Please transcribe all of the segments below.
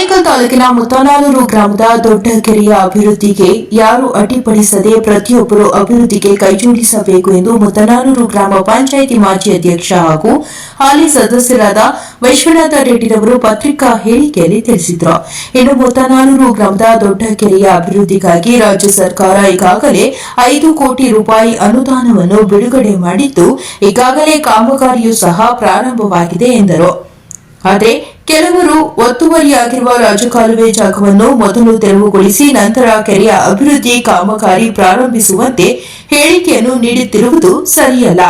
ಆನೇಕಲ್ ತಾಲೂಕಿನ ಮುತ್ತನಾಲೂರು ಗ್ರಾಮದ ದೊಡ್ಡ ಕೆರೆಯ ಅಭಿವೃದ್ಧಿಗೆ ಯಾರು ಅಡ್ಡಿಪಡಿಸದೆ ಪ್ರತಿಯೊಬ್ಬರು ಅಭಿವೃದ್ಧಿಗೆ ಕೈಜೋಡಿಸಬೇಕು ಎಂದು ಮುತ್ತನಾಲೂರು ಗ್ರಾಮ ಪಂಚಾಯಿತಿ ಮಾಜಿ ಅಧ್ಯಕ್ಷ ಹಾಗೂ ಹಾಲಿ ಸದಸ್ಯರಾದ ವೈಶ್ವನಾಥ ರೆಡ್ಡಿರವರು ಪತ್ರಿಕಾ ಹೇಳಿಕೆಯಲ್ಲಿ ತಿಳಿಸಿದರು. ಇನ್ನು ಮುತ್ತನಾಲೂರು ಗ್ರಾಮದ ದೊಡ್ಡ ಕೆರೆಯ ಅಭಿವೃದ್ಧಿಗಾಗಿ ರಾಜ್ಯ ಸರ್ಕಾರ ಈಗಾಗಲೇ ಐದು ಕೋಟಿ ರೂಪಾಯಿ ಅನುದಾನವನ್ನು ಬಿಡುಗಡೆ ಮಾಡಿದ್ದು, ಈಗಾಗಲೇ ಕಾಮಗಾರಿಯೂ ಸಹ ಪ್ರಾರಂಭವಾಗಿದೆ ಎಂದರು. ಆದರೆ ಕೆಲವರು ಒತ್ತುವರಿಯಾಗಿರುವ ರಾಜಕಾಲುವೆ ಜಾಗವನ್ನು ಮೊದಲು ತೆರವುಗೊಳಿಸಿ ನಂತರ ಕೆರೆಯ ಅಭಿವೃದ್ಧಿ ಕಾಮಗಾರಿ ಪ್ರಾರಂಭಿಸುವಂತೆ ಹೇಳಿಕೆಯನ್ನು ನೀಡುತ್ತಿರುವುದು ಸರಿಯಲ್ಲ.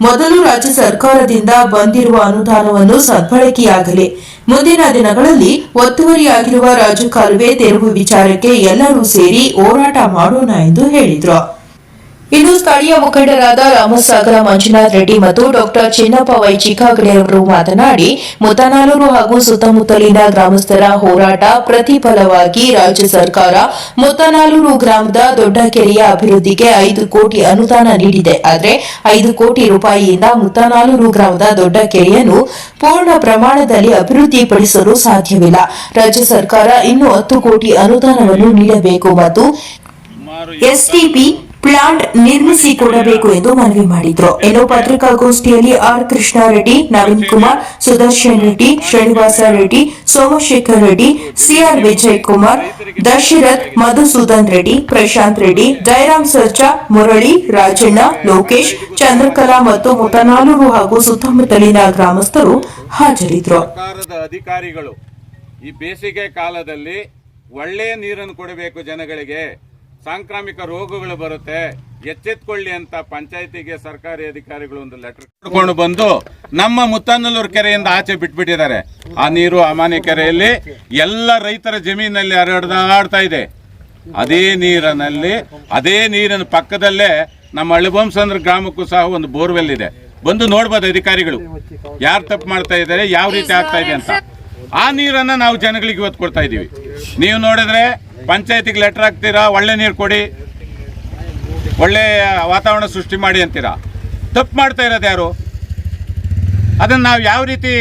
ಮೊದಲು ರಾಜ್ಯ ಸರ್ಕಾರದಿಂದ ಬಂದಿರುವ ಅನುದಾನವನ್ನು ಸದ್ಬಳಕೆಯಾಗಲಿ. ಮುಂದಿನ ದಿನಗಳಲ್ಲಿ ಒತ್ತುವರಿಯಾಗಿರುವ ರಾಜಕಾಲುವೆ ತೆರವು ವಿಚಾರಕ್ಕೆ ಎಲ್ಲರೂ ಸೇರಿ ಹೋರಾಟ ಮಾಡೋಣ ಎಂದು ಹೇಳಿದರು. ಇನ್ನು ಸ್ಥಳೀಯ ಮುಖಂಡರಾದ ರಾಮಸಾಗರ ಮಂಜುನಾಥ್ ರೆಡ್ಡಿ ಮತ್ತು ಡಾಕ್ಟರ್ ಚಿನ್ನಪ್ಪ ವೈ ಚಿಕ್ಕಾಗಡೆ ಅವರು ಮಾತನಾಡಿ ಮುತನಾಲೂರು ಹಾಗೂ ಸುತ್ತಮುತ್ತಲಿನ ಗ್ರಾಮಸ್ಥರ ಹೋರಾಟ ಪ್ರತಿಫಲವಾಗಿ ರಾಜ್ಯ ಸರ್ಕಾರ ಮುತನಾಲೂರು ಗ್ರಾಮದ ದೊಡ್ಡ ಕೆರೆಯ ಅಭಿವೃದ್ಧಿಗೆ ಐದು ಕೋಟಿ ಅನುದಾನ ನೀಡಿದೆ. ಆದರೆ ಐದು ಕೋಟಿ ರೂಪಾಯಿಯಿಂದ ಮುತನಾಲೂರು ಗ್ರಾಮದ ದೊಡ್ಡ ಕೆರೆಯನ್ನು ಪೂರ್ಣ ಪ್ರಮಾಣದಲ್ಲಿ ಅಭಿವೃದ್ಧಿಪಡಿಸಲು ಸಾಧ್ಯವಿಲ್ಲ. ರಾಜ್ಯ ಸರ್ಕಾರ ಇನ್ನೂ ಹತ್ತು ಕೋಟಿ ಅನುದಾನವನ್ನು ನೀಡಬೇಕು ಮತ್ತು ಎಸ್ಟಿಪಿ ಪ್ಲಾಂಟ್ ನಿರ್ಮಿಸಿ ಕೊಡಬೇಕು ಎಂದು ಮನವಿ ಮಾಡಿದ್ರು. ಇನ್ನು ಪತ್ರಿಕಾಗೋಷ್ಠಿಯಲ್ಲಿ ಆರ್. ಕೃಷ್ಣಾರೆಡ್ಡಿ, ನವೀನ್ ಕುಮಾರ್, ಸುದರ್ಶನ್ ರೆಡ್ಡಿ, ಶ್ರೀನಿವಾಸ ರೆಡ್ಡಿ, ಸೋಮಶೇಖರ್ ರೆಡ್ಡಿ, ಸಿಆರ್ ವಿಜಯ್ ಕುಮಾರ್ ದಶರಥ್, ಮಧುಸೂದನ್ ರೆಡ್ಡಿ, ಪ್ರಶಾಂತ್ ರೆಡ್ಡಿ, ಜಯರಾಮ್ ಸರ್ಜಾ, ಮುರಳಿ, ರಾಜಣ್ಣ, ಲೋಕೇಶ್, ಚಂದ್ರಕಲಾ ಮತ್ತು ಮುತನಾಲೂರು ಹಾಗೂ ಸುತ್ತಮುತ್ತಲಿನ ಗ್ರಾಮಸ್ಥರು ಸರ್ಕಾರದ ಅಧಿಕಾರಿಗಳು ಈ ಬೇಸಿಗೆ ಕಾಲದಲ್ಲಿ ಒಳ್ಳೆಯ ನೀರನ್ನು ಕೊಡಬೇಕು ಜನಗಳಿಗೆ. ಸಾಂಕ್ರಾಮಿಕ ರೋಗಗಳು ಬರುತ್ತೆ, ಎಚ್ಚೆತ್ಕೊಳ್ಳಿ ಅಂತ ಪಂಚಾಯತಿಗೆ ಸರ್ಕಾರಿ ಅಧಿಕಾರಿಗಳು ಒಂದು ಲೆಟರ್ ಕೊಡ್ಕೊಂಡು ಬಂದು ನಮ್ಮ ಮುತ್ತನ್ನಲೂರು ಕೆರೆಯಿಂದ ಆಚೆ ಬಿಟ್ಬಿಟ್ಟಿದ್ದಾರೆ. ಆ ನೀರು ಅಮಾನ್ಯ ಕೆರೆಯಲ್ಲಿ ಎಲ್ಲ ರೈತರ ಜಮೀನಲ್ಲಿ ಹರಡ್ದಾಡ್ತಾ ಇದೆ. ಅದೇ ನೀರಿನಲ್ಲಿ, ಅದೇ ನೀರಿನ ಪಕ್ಕದಲ್ಲೇ ನಮ್ಮ ಅಳಿಬೊಂಸಂದ್ರ ಗ್ರಾಮಕ್ಕೂ ಸಹ ಒಂದು ಬೋರ್ವೆಲ್ ಇದೆ. ಬಂದು ನೋಡ್ಬೋದು ಅಧಿಕಾರಿಗಳು. ಯಾರು ತಪ್ಪು ಮಾಡ್ತಾ ಇದ್ದಾರೆ, ಯಾವ ರೀತಿ ಆಗ್ತಾ ಇದೆ ಅಂತ. ಆ ನೀರನ್ನ ನಾವು ಜನಗಳಿಗೆ ಇವತ್ತು ಕೊಡ್ತಾ ಇದ್ದೀವಿ ನೀವು ನೋಡಿದ್ರೆ ಪಂಚಾಯತಿಗೆ ಲೆಟರ್ ಹಾಕ್ತೀರಾ, ಒಳ್ಳೆ ನೀರು ಕೊಡಿ, ಒಳ್ಳೆ ವಾತಾವರಣ ಸೃಷ್ಟಿ ಮಾಡಿ ಅಂತೀರಾ? ತಪ್ಪು ಮಾಡ್ತಾ ಇರೋದು ಯಾರು? ಅದನ್ನು ನಾವು ಯಾವ ರೀತಿ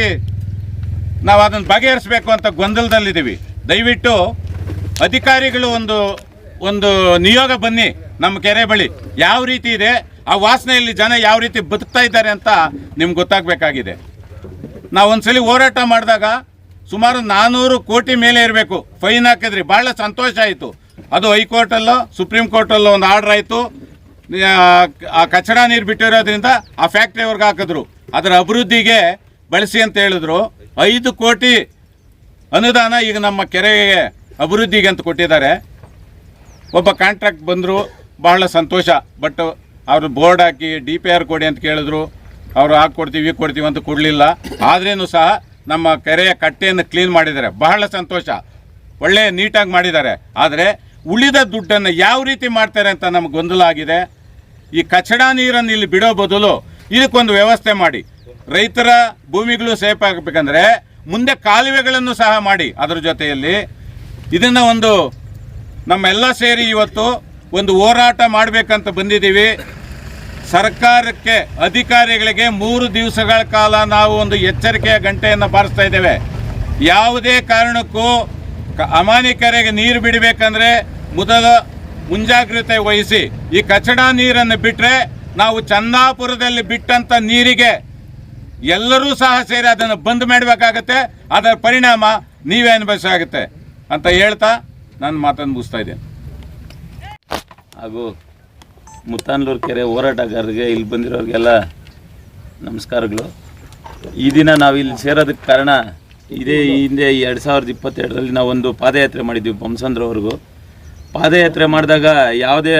ನಾವು ಅದನ್ನು ಬಗೆಹರಿಸಬೇಕು ಅಂತ ಗೊಂದಲದಲ್ಲಿದ್ದೀವಿ. ದಯವಿಟ್ಟು ಅಧಿಕಾರಿಗಳು ಒಂದು ಒಂದು ನಿಯೋಗ ಬನ್ನಿ ನಮ್ಮ ಕೆರೆ ಬಳಿ. ಯಾವ ರೀತಿ ಇದೆ, ಆ ವಾಸನೆಯಲ್ಲಿ ಜನ ಯಾವ ರೀತಿ ಬದುಕ್ತಾ ಇದ್ದಾರೆ ಅಂತ ನಿಮ್ಗೆ ಗೊತ್ತಾಗಬೇಕಾಗಿದೆ. ನಾವು ಒಂದ್ಸಲಿ ಹೋರಾಟ ಮಾಡಿದಾಗ ಸುಮಾರು ನಾನ್ನೂರು ಕೋಟಿ ಮೇಲೆ ಇರಬೇಕು. ಫೈನ್ ಹಾಕಿದ್ರಿ. ಭಾಳ ಸಂತೋಷ ಆಯಿತು. ಅದು ಹೈಕೋರ್ಟಲ್ಲೋ, ಸುಪ್ರೀಂ ಕೋರ್ಟಲ್ಲೋ ಒಂದು ಆರ್ಡರ್ ಆಯಿತು. ಆ ಕಚಡ ನೀರು ಬಿಟ್ಟಿರೋದ್ರಿಂದ ಆ ಫ್ಯಾಕ್ಟ್ರಿ ಅವ್ರಿಗೆ ಹಾಕಿದ್ರು. ಅದರ ಅಭಿವೃದ್ಧಿಗೆ ಬಳಸಿ ಅಂತ ಹೇಳಿದ್ರು. ಐದು ಕೋಟಿ ಅನುದಾನ ಈಗ ನಮ್ಮ ಕೆರೆಗೆ ಅಭಿವೃದ್ಧಿಗೆ ಅಂತ ಕೊಟ್ಟಿದ್ದಾರೆ. ಒಬ್ಬ ಕಾಂಟ್ರಾಕ್ಟ್ ಬಂದರು. ಬಹಳ ಸಂತೋಷ. ಬಟ್ ಅವರು ಬೋರ್ಡ್ ಹಾಕಿ ಡಿ ಪಿ ಆರ್ ಕೊಡಿ ಅಂತ ಕೇಳಿದ್ರು. ಅವರು ಹಾಕಿ ಕೊಡ್ತೀವಿ ಕೊಡ್ತೀವಿ ಅಂತ ಕೊಡಲಿಲ್ಲ. ಆದ್ರೇನು ಸಹ ನಮ್ಮ ಕೆರೆಯ ಕಟ್ಟೆಯನ್ನು ಕ್ಲೀನ್ ಮಾಡಿದ್ದಾರೆ. ಬಹಳ ಸಂತೋಷ. ಒಳ್ಳೆಯ ನೀಟಾಗಿ ಮಾಡಿದ್ದಾರೆ. ಆದರೆ ಉಳಿದ ದುಡ್ಡನ್ನು ಯಾವ ರೀತಿ ಮಾಡ್ತಾರೆ ಅಂತ ನಮ್ಗೆ ಗೊಂದಲ ಆಗಿದೆ. ಈ ಕಚಡ ನೀರನ್ನು ಇಲ್ಲಿ ಬಿಡೋ ಬದಲು ಇದಕ್ಕೊಂದು ವ್ಯವಸ್ಥೆ ಮಾಡಿ. ರೈತರ ಭೂಮಿಗಳು ಸೇಫ್ ಆಗಬೇಕಂದ್ರೆ ಮುಂದೆ ಕಾಲುವೆಗಳನ್ನು ಸಹ ಮಾಡಿ ಅದರ ಜೊತೆಯಲ್ಲಿ. ಇದನ್ನು ಒಂದು ನಮ್ಮೆಲ್ಲ ಸೇರಿ ಇವತ್ತು ಒಂದು ಹೋರಾಟ ಮಾಡಬೇಕಂತ ಬಂದಿದ್ದೀವಿ. ಸರ್ಕಾರಕ್ಕೆ ಅಧಿಕಾರಿಗಳಿಗೆ ಮೂರು ದಿವಸಗಳ ಕಾಲ ನಾವು ಒಂದು ಎಚ್ಚರಿಕೆಯ ಗಂಟೆಯನ್ನು ಬಾರಿಸ್ತಾ ಇದ್ದೇವೆ. ಯಾವುದೇ ಕಾರಣಕ್ಕೂ ಅಮಾನಿಕರಿಗೆ ಅಮಾನಿ ಕೆರೆಗೆ ನೀರು ಬಿಡಬೇಕಂದ್ರೆ ಮೊದಲ ಮುಂಜಾಗ್ರತೆ ವಹಿಸಿ. ಈ ಕಚಡ ನೀರನ್ನು ಬಿಟ್ಟರೆ ನಾವು ಚಂದಾಪುರದಲ್ಲಿ ಬಿಟ್ಟಂಥ ನೀರಿಗೆ ಎಲ್ಲರೂ ಸಹ ಸೇರಿ ಅದನ್ನು ಬಂದ್ ಮಾಡಬೇಕಾಗತ್ತೆ. ಅದರ ಪರಿಣಾಮ ನೀವೇ ಅನುಭವಿಸಾಗುತ್ತೆ ಅಂತ ಹೇಳ್ತಾ ನನ್ನ ಮಾತನ್ನು ಮುಗಿಸ್ತಾ ಇದ್ದೇನೆ. ಹಾಗೂ ಮುತ್ತಾನ್ಲೂರು ಕೆರೆ ಹೋರಾಟಗಾರರಿಗೆ ಇಲ್ಲಿ ಬಂದಿರೋರಿಗೆಲ್ಲ ನಮಸ್ಕಾರಗಳು. ಈ ದಿನ ನಾವು ಇಲ್ಲಿ ಸೇರೋದಕ್ಕೆ ಕಾರಣ ಇದೇ ಹಿಂದೆ ಎರಡು ಸಾವಿರದ ಇಪ್ಪತ್ತೆರಡರಲ್ಲಿ ನಾವೊಂದು ಪಾದಯಾತ್ರೆ ಮಾಡಿದ್ವಿ ಬೊಮ್ಮಸಂದ್ರವರೆಗೂ ಪಾದಯಾತ್ರೆ ಮಾಡಿದಾಗ ಯಾವುದೇ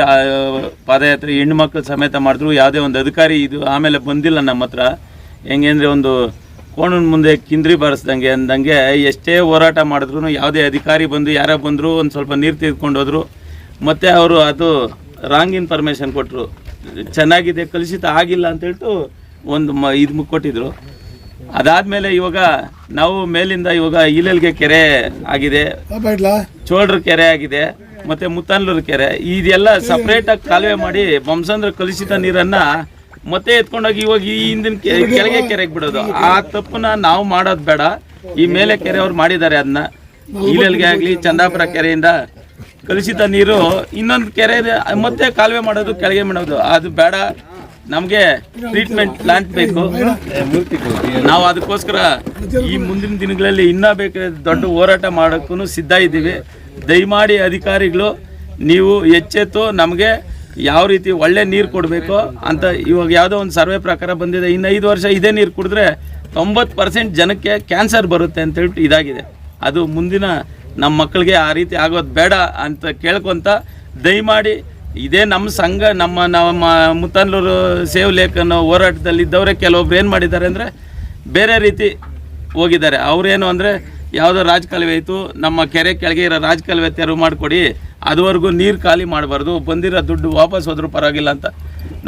ಪಾದಯಾತ್ರೆ ಹೆಣ್ಣು ಮಕ್ಕಳು ಸಮೇತ ಮಾಡಿದ್ರು, ಯಾವುದೇ ಒಂದು ಅಧಿಕಾರಿ ಇದು ಆಮೇಲೆ ಬಂದಿಲ್ಲ ನಮ್ಮ ಹತ್ರ. ಹೆಂಗೆ ಒಂದು ಕೋಣನ ಮುಂದೆ ಕಿಂದ್ರಿ ಬಾರಿಸ್ದಂಗೆ ಅಂದಂಗೆ ಎಷ್ಟೇ ಹೋರಾಟ ಮಾಡಿದ್ರು ಯಾವುದೇ ಅಧಿಕಾರಿ ಬಂದು, ಯಾರೋ ಬಂದರೂ, ಒಂದು ಸ್ವಲ್ಪ ನೀರು ತೆಗೆದುಕೊಂಡು ಹೋದರು. ಮತ್ತು ಅವರು ಅದು ರಾಂಗ್ ಇನ್ಫಾರ್ಮೇಷನ್ ಕೊಟ್ಟರು ಚೆನ್ನಾಗಿದೆ ಕಲುಷಿತ ಆಗಿಲ್ಲ ಅಂತ ಹೇಳ್ತು ಒಂದು ಮ ಇದು ಕೊಟ್ಟಿದ್ರು. ಅದಾದಮೇಲೆ ಇವಾಗ ನಾವು ಮೇಲಿಂದ ಇವಾಗ ಇಲೆಲ್ಗೆ ಕೆರೆ ಆಗಿದೆ. ಚೋಳ್ರ ಕೆರೆ ಆಗಿದೆ ಮತ್ತೆ ಮುತ್ತನ್ಲೂರು ಕೆರೆ. ಇದೆಲ್ಲ ಸಪ್ರೇಟಾಗಿ ಕಾಲುವೆ ಮಾಡಿ ಬಂಸಂದ್ರ ಕಲುಷಿತ ನೀರನ್ನ ಮತ್ತೆ ಎತ್ಕೊಂಡೋಗಿ ಇವಾಗ ಈ ಹಿಂದಿನ ಕೆಳಗೆ ಕೆರೆಗೆ ಬಿಡೋದು. ಆ ತಪ್ಪನ್ನ ನಾವು ಮಾಡೋದು ಬೇಡ. ಈ ಮೇಲೆ ಕೆರೆ ಅವ್ರು ಮಾಡಿದ್ದಾರೆ ಅದನ್ನ ಈಲಲ್ಗೆ ಆಗಲಿ ಚಂದಾಪುರ ಕೆರೆಯಿಂದ ಕಲುಷಿತ ನೀರು ಇನ್ನೊಂದು ಕೆರೆ ಮತ್ತೆ ಕಾಲುವೆ ಮಾಡೋದು, ಕೆಳಗೆ ಮಾಡೋದು, ಅದು ಬೇಡ. ನಮಗೆ ಟ್ರೀಟ್ಮೆಂಟ್ ಪ್ಲಾಂಟ್ ಬೇಕು. ನಾವು ಅದಕ್ಕೋಸ್ಕರ ಈ ಮುಂದಿನ ದಿನಗಳಲ್ಲಿ ಇನ್ನೂ ಬೇಕಾದ ದೊಡ್ಡ ಹೋರಾಟ ಮಾಡೋಕ್ಕೂ ಸಿದ್ಧ ಇದ್ದೀವಿ. ದಯಮಾಡಿ ಅಧಿಕಾರಿಗಳು, ನೀವು ಎಚ್ಚೆತ್ತು, ನಮಗೆ ಯಾವ ರೀತಿ ಒಳ್ಳೆ ನೀರು ಕೊಡಬೇಕು ಅಂತ ಇವಾಗ ಯಾವುದೋ ಒಂದು ಸರ್ವೆ ಪ್ರಕಾರ ಬಂದಿದೆ. ಇನ್ನು ಐದು ವರ್ಷ ಇದೇ ನೀರು ಕುಡಿದ್ರೆ ತೊಂಬತ್ತು ಪರ್ಸೆಂಟ್ ಜನಕ್ಕೆ ಕ್ಯಾನ್ಸರ್ ಬರುತ್ತೆ ಅಂತ ಹೇಳ್ಬಿಟ್ಟು ಇದಾಗಿದೆ. ಅದು ಮುಂದಿನ ನಮ್ಮ ಮಕ್ಕಳಿಗೆ ಆ ರೀತಿ ಆಗೋದು ಬೇಡ ಅಂತ ಕೇಳ್ಕೊತ ದಯಮಾಡಿ ಇದೇ ನಮ್ಮ ಸಂಘ, ನಮ್ಮ ನಮ್ಮ ಮುತ್ತಲ್ಲೂರು ಸೇವ್ ಲೇಖನ ಹೋರಾಟದಲ್ಲಿದ್ದವರೇ ಕೆಲವೊಬ್ರು ಏನು ಮಾಡಿದ್ದಾರೆ ಅಂದರೆ ಬೇರೆ ರೀತಿ ಹೋಗಿದ್ದಾರೆ. ಅವರೇನು ಅಂದರೆ ಯಾವುದೋ ರಾಜಕಾಲುವೆ ಆಯಿತು ನಮ್ಮ ಕೆರೆ ಕೆಳಗೆ ಇರೋ ರಾಜಕಾಲುವೆ ತೆರವು ಮಾಡಿಕೊಡಿ, ಅದುವರೆಗೂ ನೀರು ಖಾಲಿ ಮಾಡಬಾರ್ದು, ಬಂದಿರೋ ದುಡ್ಡು ವಾಪಸ್ ಹೋದ್ರೂ ಪರವಾಗಿಲ್ಲ ಅಂತ.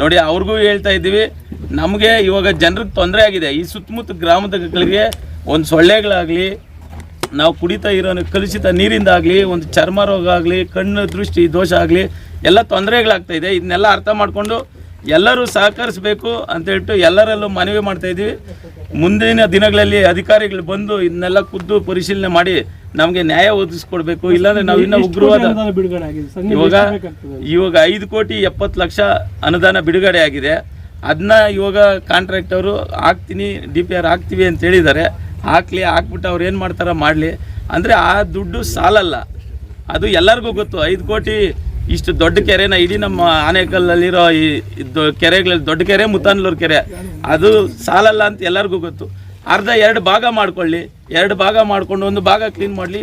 ನೋಡಿ, ಅವ್ರಿಗೂ ಹೇಳ್ತಾ ಇದ್ದೀವಿ, ನಮಗೆ ಇವಾಗ ಜನರಿಗೆ ತೊಂದರೆ ಆಗಿದೆ. ಈ ಸುತ್ತಮುತ್ತ ಗ್ರಾಮದಗಳಿಗೆ ಒಂದು ಸೊಳ್ಳೆಗಳಾಗಲಿ ನಾವು ಕುಡಿತಾ ಇರೋ ಕಲುಷಿತ ನೀರಿಂದ ಆಗಲಿ ಒಂದು ಚರ್ಮ ರೋಗ ಆಗಲಿ ಕಣ್ಣು ದೃಷ್ಟಿ ದೋಷ ಆಗಲಿ ಎಲ್ಲ ತೊಂದರೆಗಳಾಗ್ತಾ ಇದೆ. ಇದನ್ನೆಲ್ಲ ಅರ್ಥ ಮಾಡಿಕೊಂಡು ಎಲ್ಲರೂ ಸಹಕರಿಸಬೇಕು ಅಂತ ಹೇಳ್ಬಿಟ್ಟು ಎಲ್ಲರಲ್ಲೂ ಮನವಿ ಮಾಡ್ತಾ ಇದ್ದೀವಿ. ಮುಂದಿನ ದಿನಗಳಲ್ಲಿ ಅಧಿಕಾರಿಗಳು ಬಂದು ಇದನ್ನೆಲ್ಲ ಖುದ್ದು ಪರಿಶೀಲನೆ ಮಾಡಿ ನಮಗೆ ನ್ಯಾಯ ಒದಗಿಸ್ಕೊಡ್ಬೇಕು. ಇಲ್ಲಾಂದ್ರೆ ನಾವು ಇನ್ನೂ ಉಗ್ರವಾದ ಇವಾಗ ಇವಾಗ ಐದು ಕೋಟಿ ಎಪ್ಪತ್ತು ಲಕ್ಷ ಅನುದಾನ ಬಿಡುಗಡೆ ಆಗಿದೆ. ಅದನ್ನ ಇವಾಗ ಕಾಂಟ್ರಾಕ್ಟ್ ಅವರು ಹಾಕ್ತೀನಿ ಡಿ ಪಿ ಆರ್ ಹಾಕ್ತೀವಿ ಅಂತ ಹೇಳಿದ್ದಾರೆ. ಹಾಕ್ಲಿ, ಹಾಕ್ಬಿಟ್ಟು ಅವ್ರು ಏನು ಮಾಡ್ತಾರ ಮಾಡಲಿ. ಅಂದರೆ ಆ ದುಡ್ಡು ಸಾಲಲ್ಲ. ಅದು ಎಲ್ಲರಿಗೂ ಗೊತ್ತು. ಐದು ಕೋಟಿ ಇಷ್ಟು ದೊಡ್ಡ ಕೆರೆನ ಇಡೀ ನಮ್ಮ ಆನೇಕಲ್ಲಲ್ಲಿರೋ ಈ ಕೆರೆಗಳಲ್ಲಿ, ದೊಡ್ಡ ಕೆರೆ ಮುತ್ತಾನ್ಲೂರು ಕೆರೆ, ಅದು ಸಾಲಲ್ಲ ಅಂತ ಎಲ್ಲರಿಗೂ ಗೊತ್ತು. ಅರ್ಧ ಎರಡು ಭಾಗ ಮಾಡ್ಕೊಳ್ಳಿ. ಎರಡು ಭಾಗ ಮಾಡಿಕೊಂಡು ಒಂದು ಭಾಗ ಕ್ಲೀನ್ ಮಾಡಲಿ.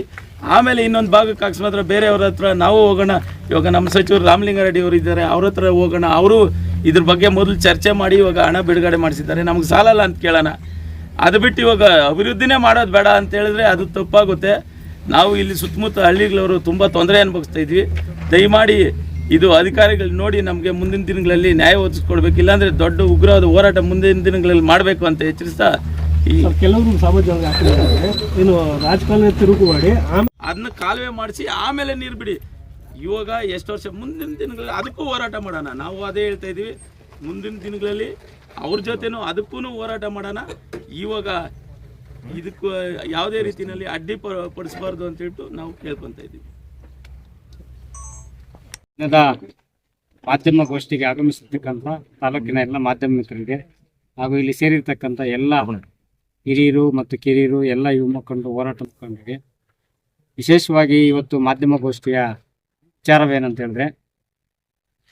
ಆಮೇಲೆ ಇನ್ನೊಂದು ಭಾಗಕ್ಕೆ ಮಾತ್ರ ಬೇರೆಯವ್ರ ಹತ್ರ ನಾವು ಹೋಗೋಣ. ಇವಾಗ ನಮ್ಮ ಸಚಿವರು ರಾಮಲಿಂಗಾರೆಡ್ಡಿ ಅವರು ಇದ್ದಾರೆ, ಅವ್ರ ಹತ್ರ ಹೋಗೋಣ. ಅವರು ಇದ್ರ ಬಗ್ಗೆ ಮೊದಲು ಚರ್ಚೆ ಮಾಡಿ ಇವಾಗ ಹಣ ಬಿಡುಗಡೆ ಮಾಡಿಸಿದ್ದಾರೆ. ನಮ್ಗೆ ಸಾಲಲ್ಲ ಅಂತ ಕೇಳೋಣ. ಅದು ಬಿಟ್ಟು ಇವಾಗ ಅಭಿವೃದ್ಧಿನೇ ಮಾಡೋದು ಬೇಡ ಅಂತ ಹೇಳಿದ್ರೆ ಅದು ತಪ್ಪಾಗುತ್ತೆ. ನಾವು ಇಲ್ಲಿ ಸುತ್ತಮುತ್ತ ಹಳ್ಳಿಗಳವರು ತುಂಬ ತೊಂದರೆ ಅನುಭವಿಸ್ತಾ ಇದ್ವಿ. ದಯಮಾಡಿ ಇದು ಅಧಿಕಾರಿಗಳು ನೋಡಿ ನಮಗೆ ಮುಂದಿನ ದಿನಗಳಲ್ಲಿ ನ್ಯಾಯ ಒದಗಿಸ್ಕೊಡ್ಬೇಕು. ಇಲ್ಲಾಂದರೆ ದೊಡ್ಡ ಉಗ್ರವಾದ ಹೋರಾಟ ಮುಂದಿನ ದಿನಗಳಲ್ಲಿ ಮಾಡಬೇಕು ಅಂತ ಎಚ್ಚರಿಸ್ತಾ ಈ ಕೆಲವರು ಏನು ರಾಜಕಾರಣ ತಿರುಗು ಮಾಡಿ ಅದನ್ನ ಕಾಲುವೆ ಮಾಡಿಸಿ ಆಮೇಲೆ ನೀರು ಬಿಡಿ. ಇವಾಗ ಎಷ್ಟು ವರ್ಷ ಮುಂದಿನ ದಿನಗಳಲ್ಲಿ ಅದಕ್ಕೂ ಹೋರಾಟ ಮಾಡೋಣ. ನಾವು ಅದೇ ಹೇಳ್ತಾ ಇದ್ದೀವಿ. ಮುಂದಿನ ದಿನಗಳಲ್ಲಿ ಅವ್ರ ಜೊತೆನೂ ಅದಕ್ಕೂ ಹೋರಾಟ ಮಾಡೋಣ. ಇವಾಗ ಇದಕ್ಕೂ ಯಾವುದೇ ರೀತಿಯಲ್ಲಿ ಅಡ್ಡಿ ಪಡಿಸಬಾರ್ದು ಅಂತ ಹೇಳ್ಬಿಟ್ಟು ನಾವು ಕೇಳ್ಕೊತಾ ಇದ್ದೀವಿ. ಮಾಧ್ಯಮ ಗೋಷ್ಠಿಗೆ ಆಗಮಿಸಿರ್ತಕ್ಕಂಥ ತಾಲೂಕಿನ ಎಲ್ಲ ಮಾಧ್ಯಮ ಮಿತ್ರರಿಗೆ ಹಾಗೂ ಇಲ್ಲಿ ಸೇರಿರ್ತಕ್ಕಂಥ ಎಲ್ಲ ಹಿರಿಯರು ಮತ್ತು ಕಿರಿಯರು, ಎಲ್ಲ ಯುವ ಮುಖಂಡರು, ಹೋರಾಟ ಮುಖಂಡರಿಗೆ ವಿಶೇಷವಾಗಿ ಇವತ್ತು ಮಾಧ್ಯಮ ಗೋಷ್ಠಿಯ ವಿಚಾರವೇನಂತ ಹೇಳಿದ್ರೆ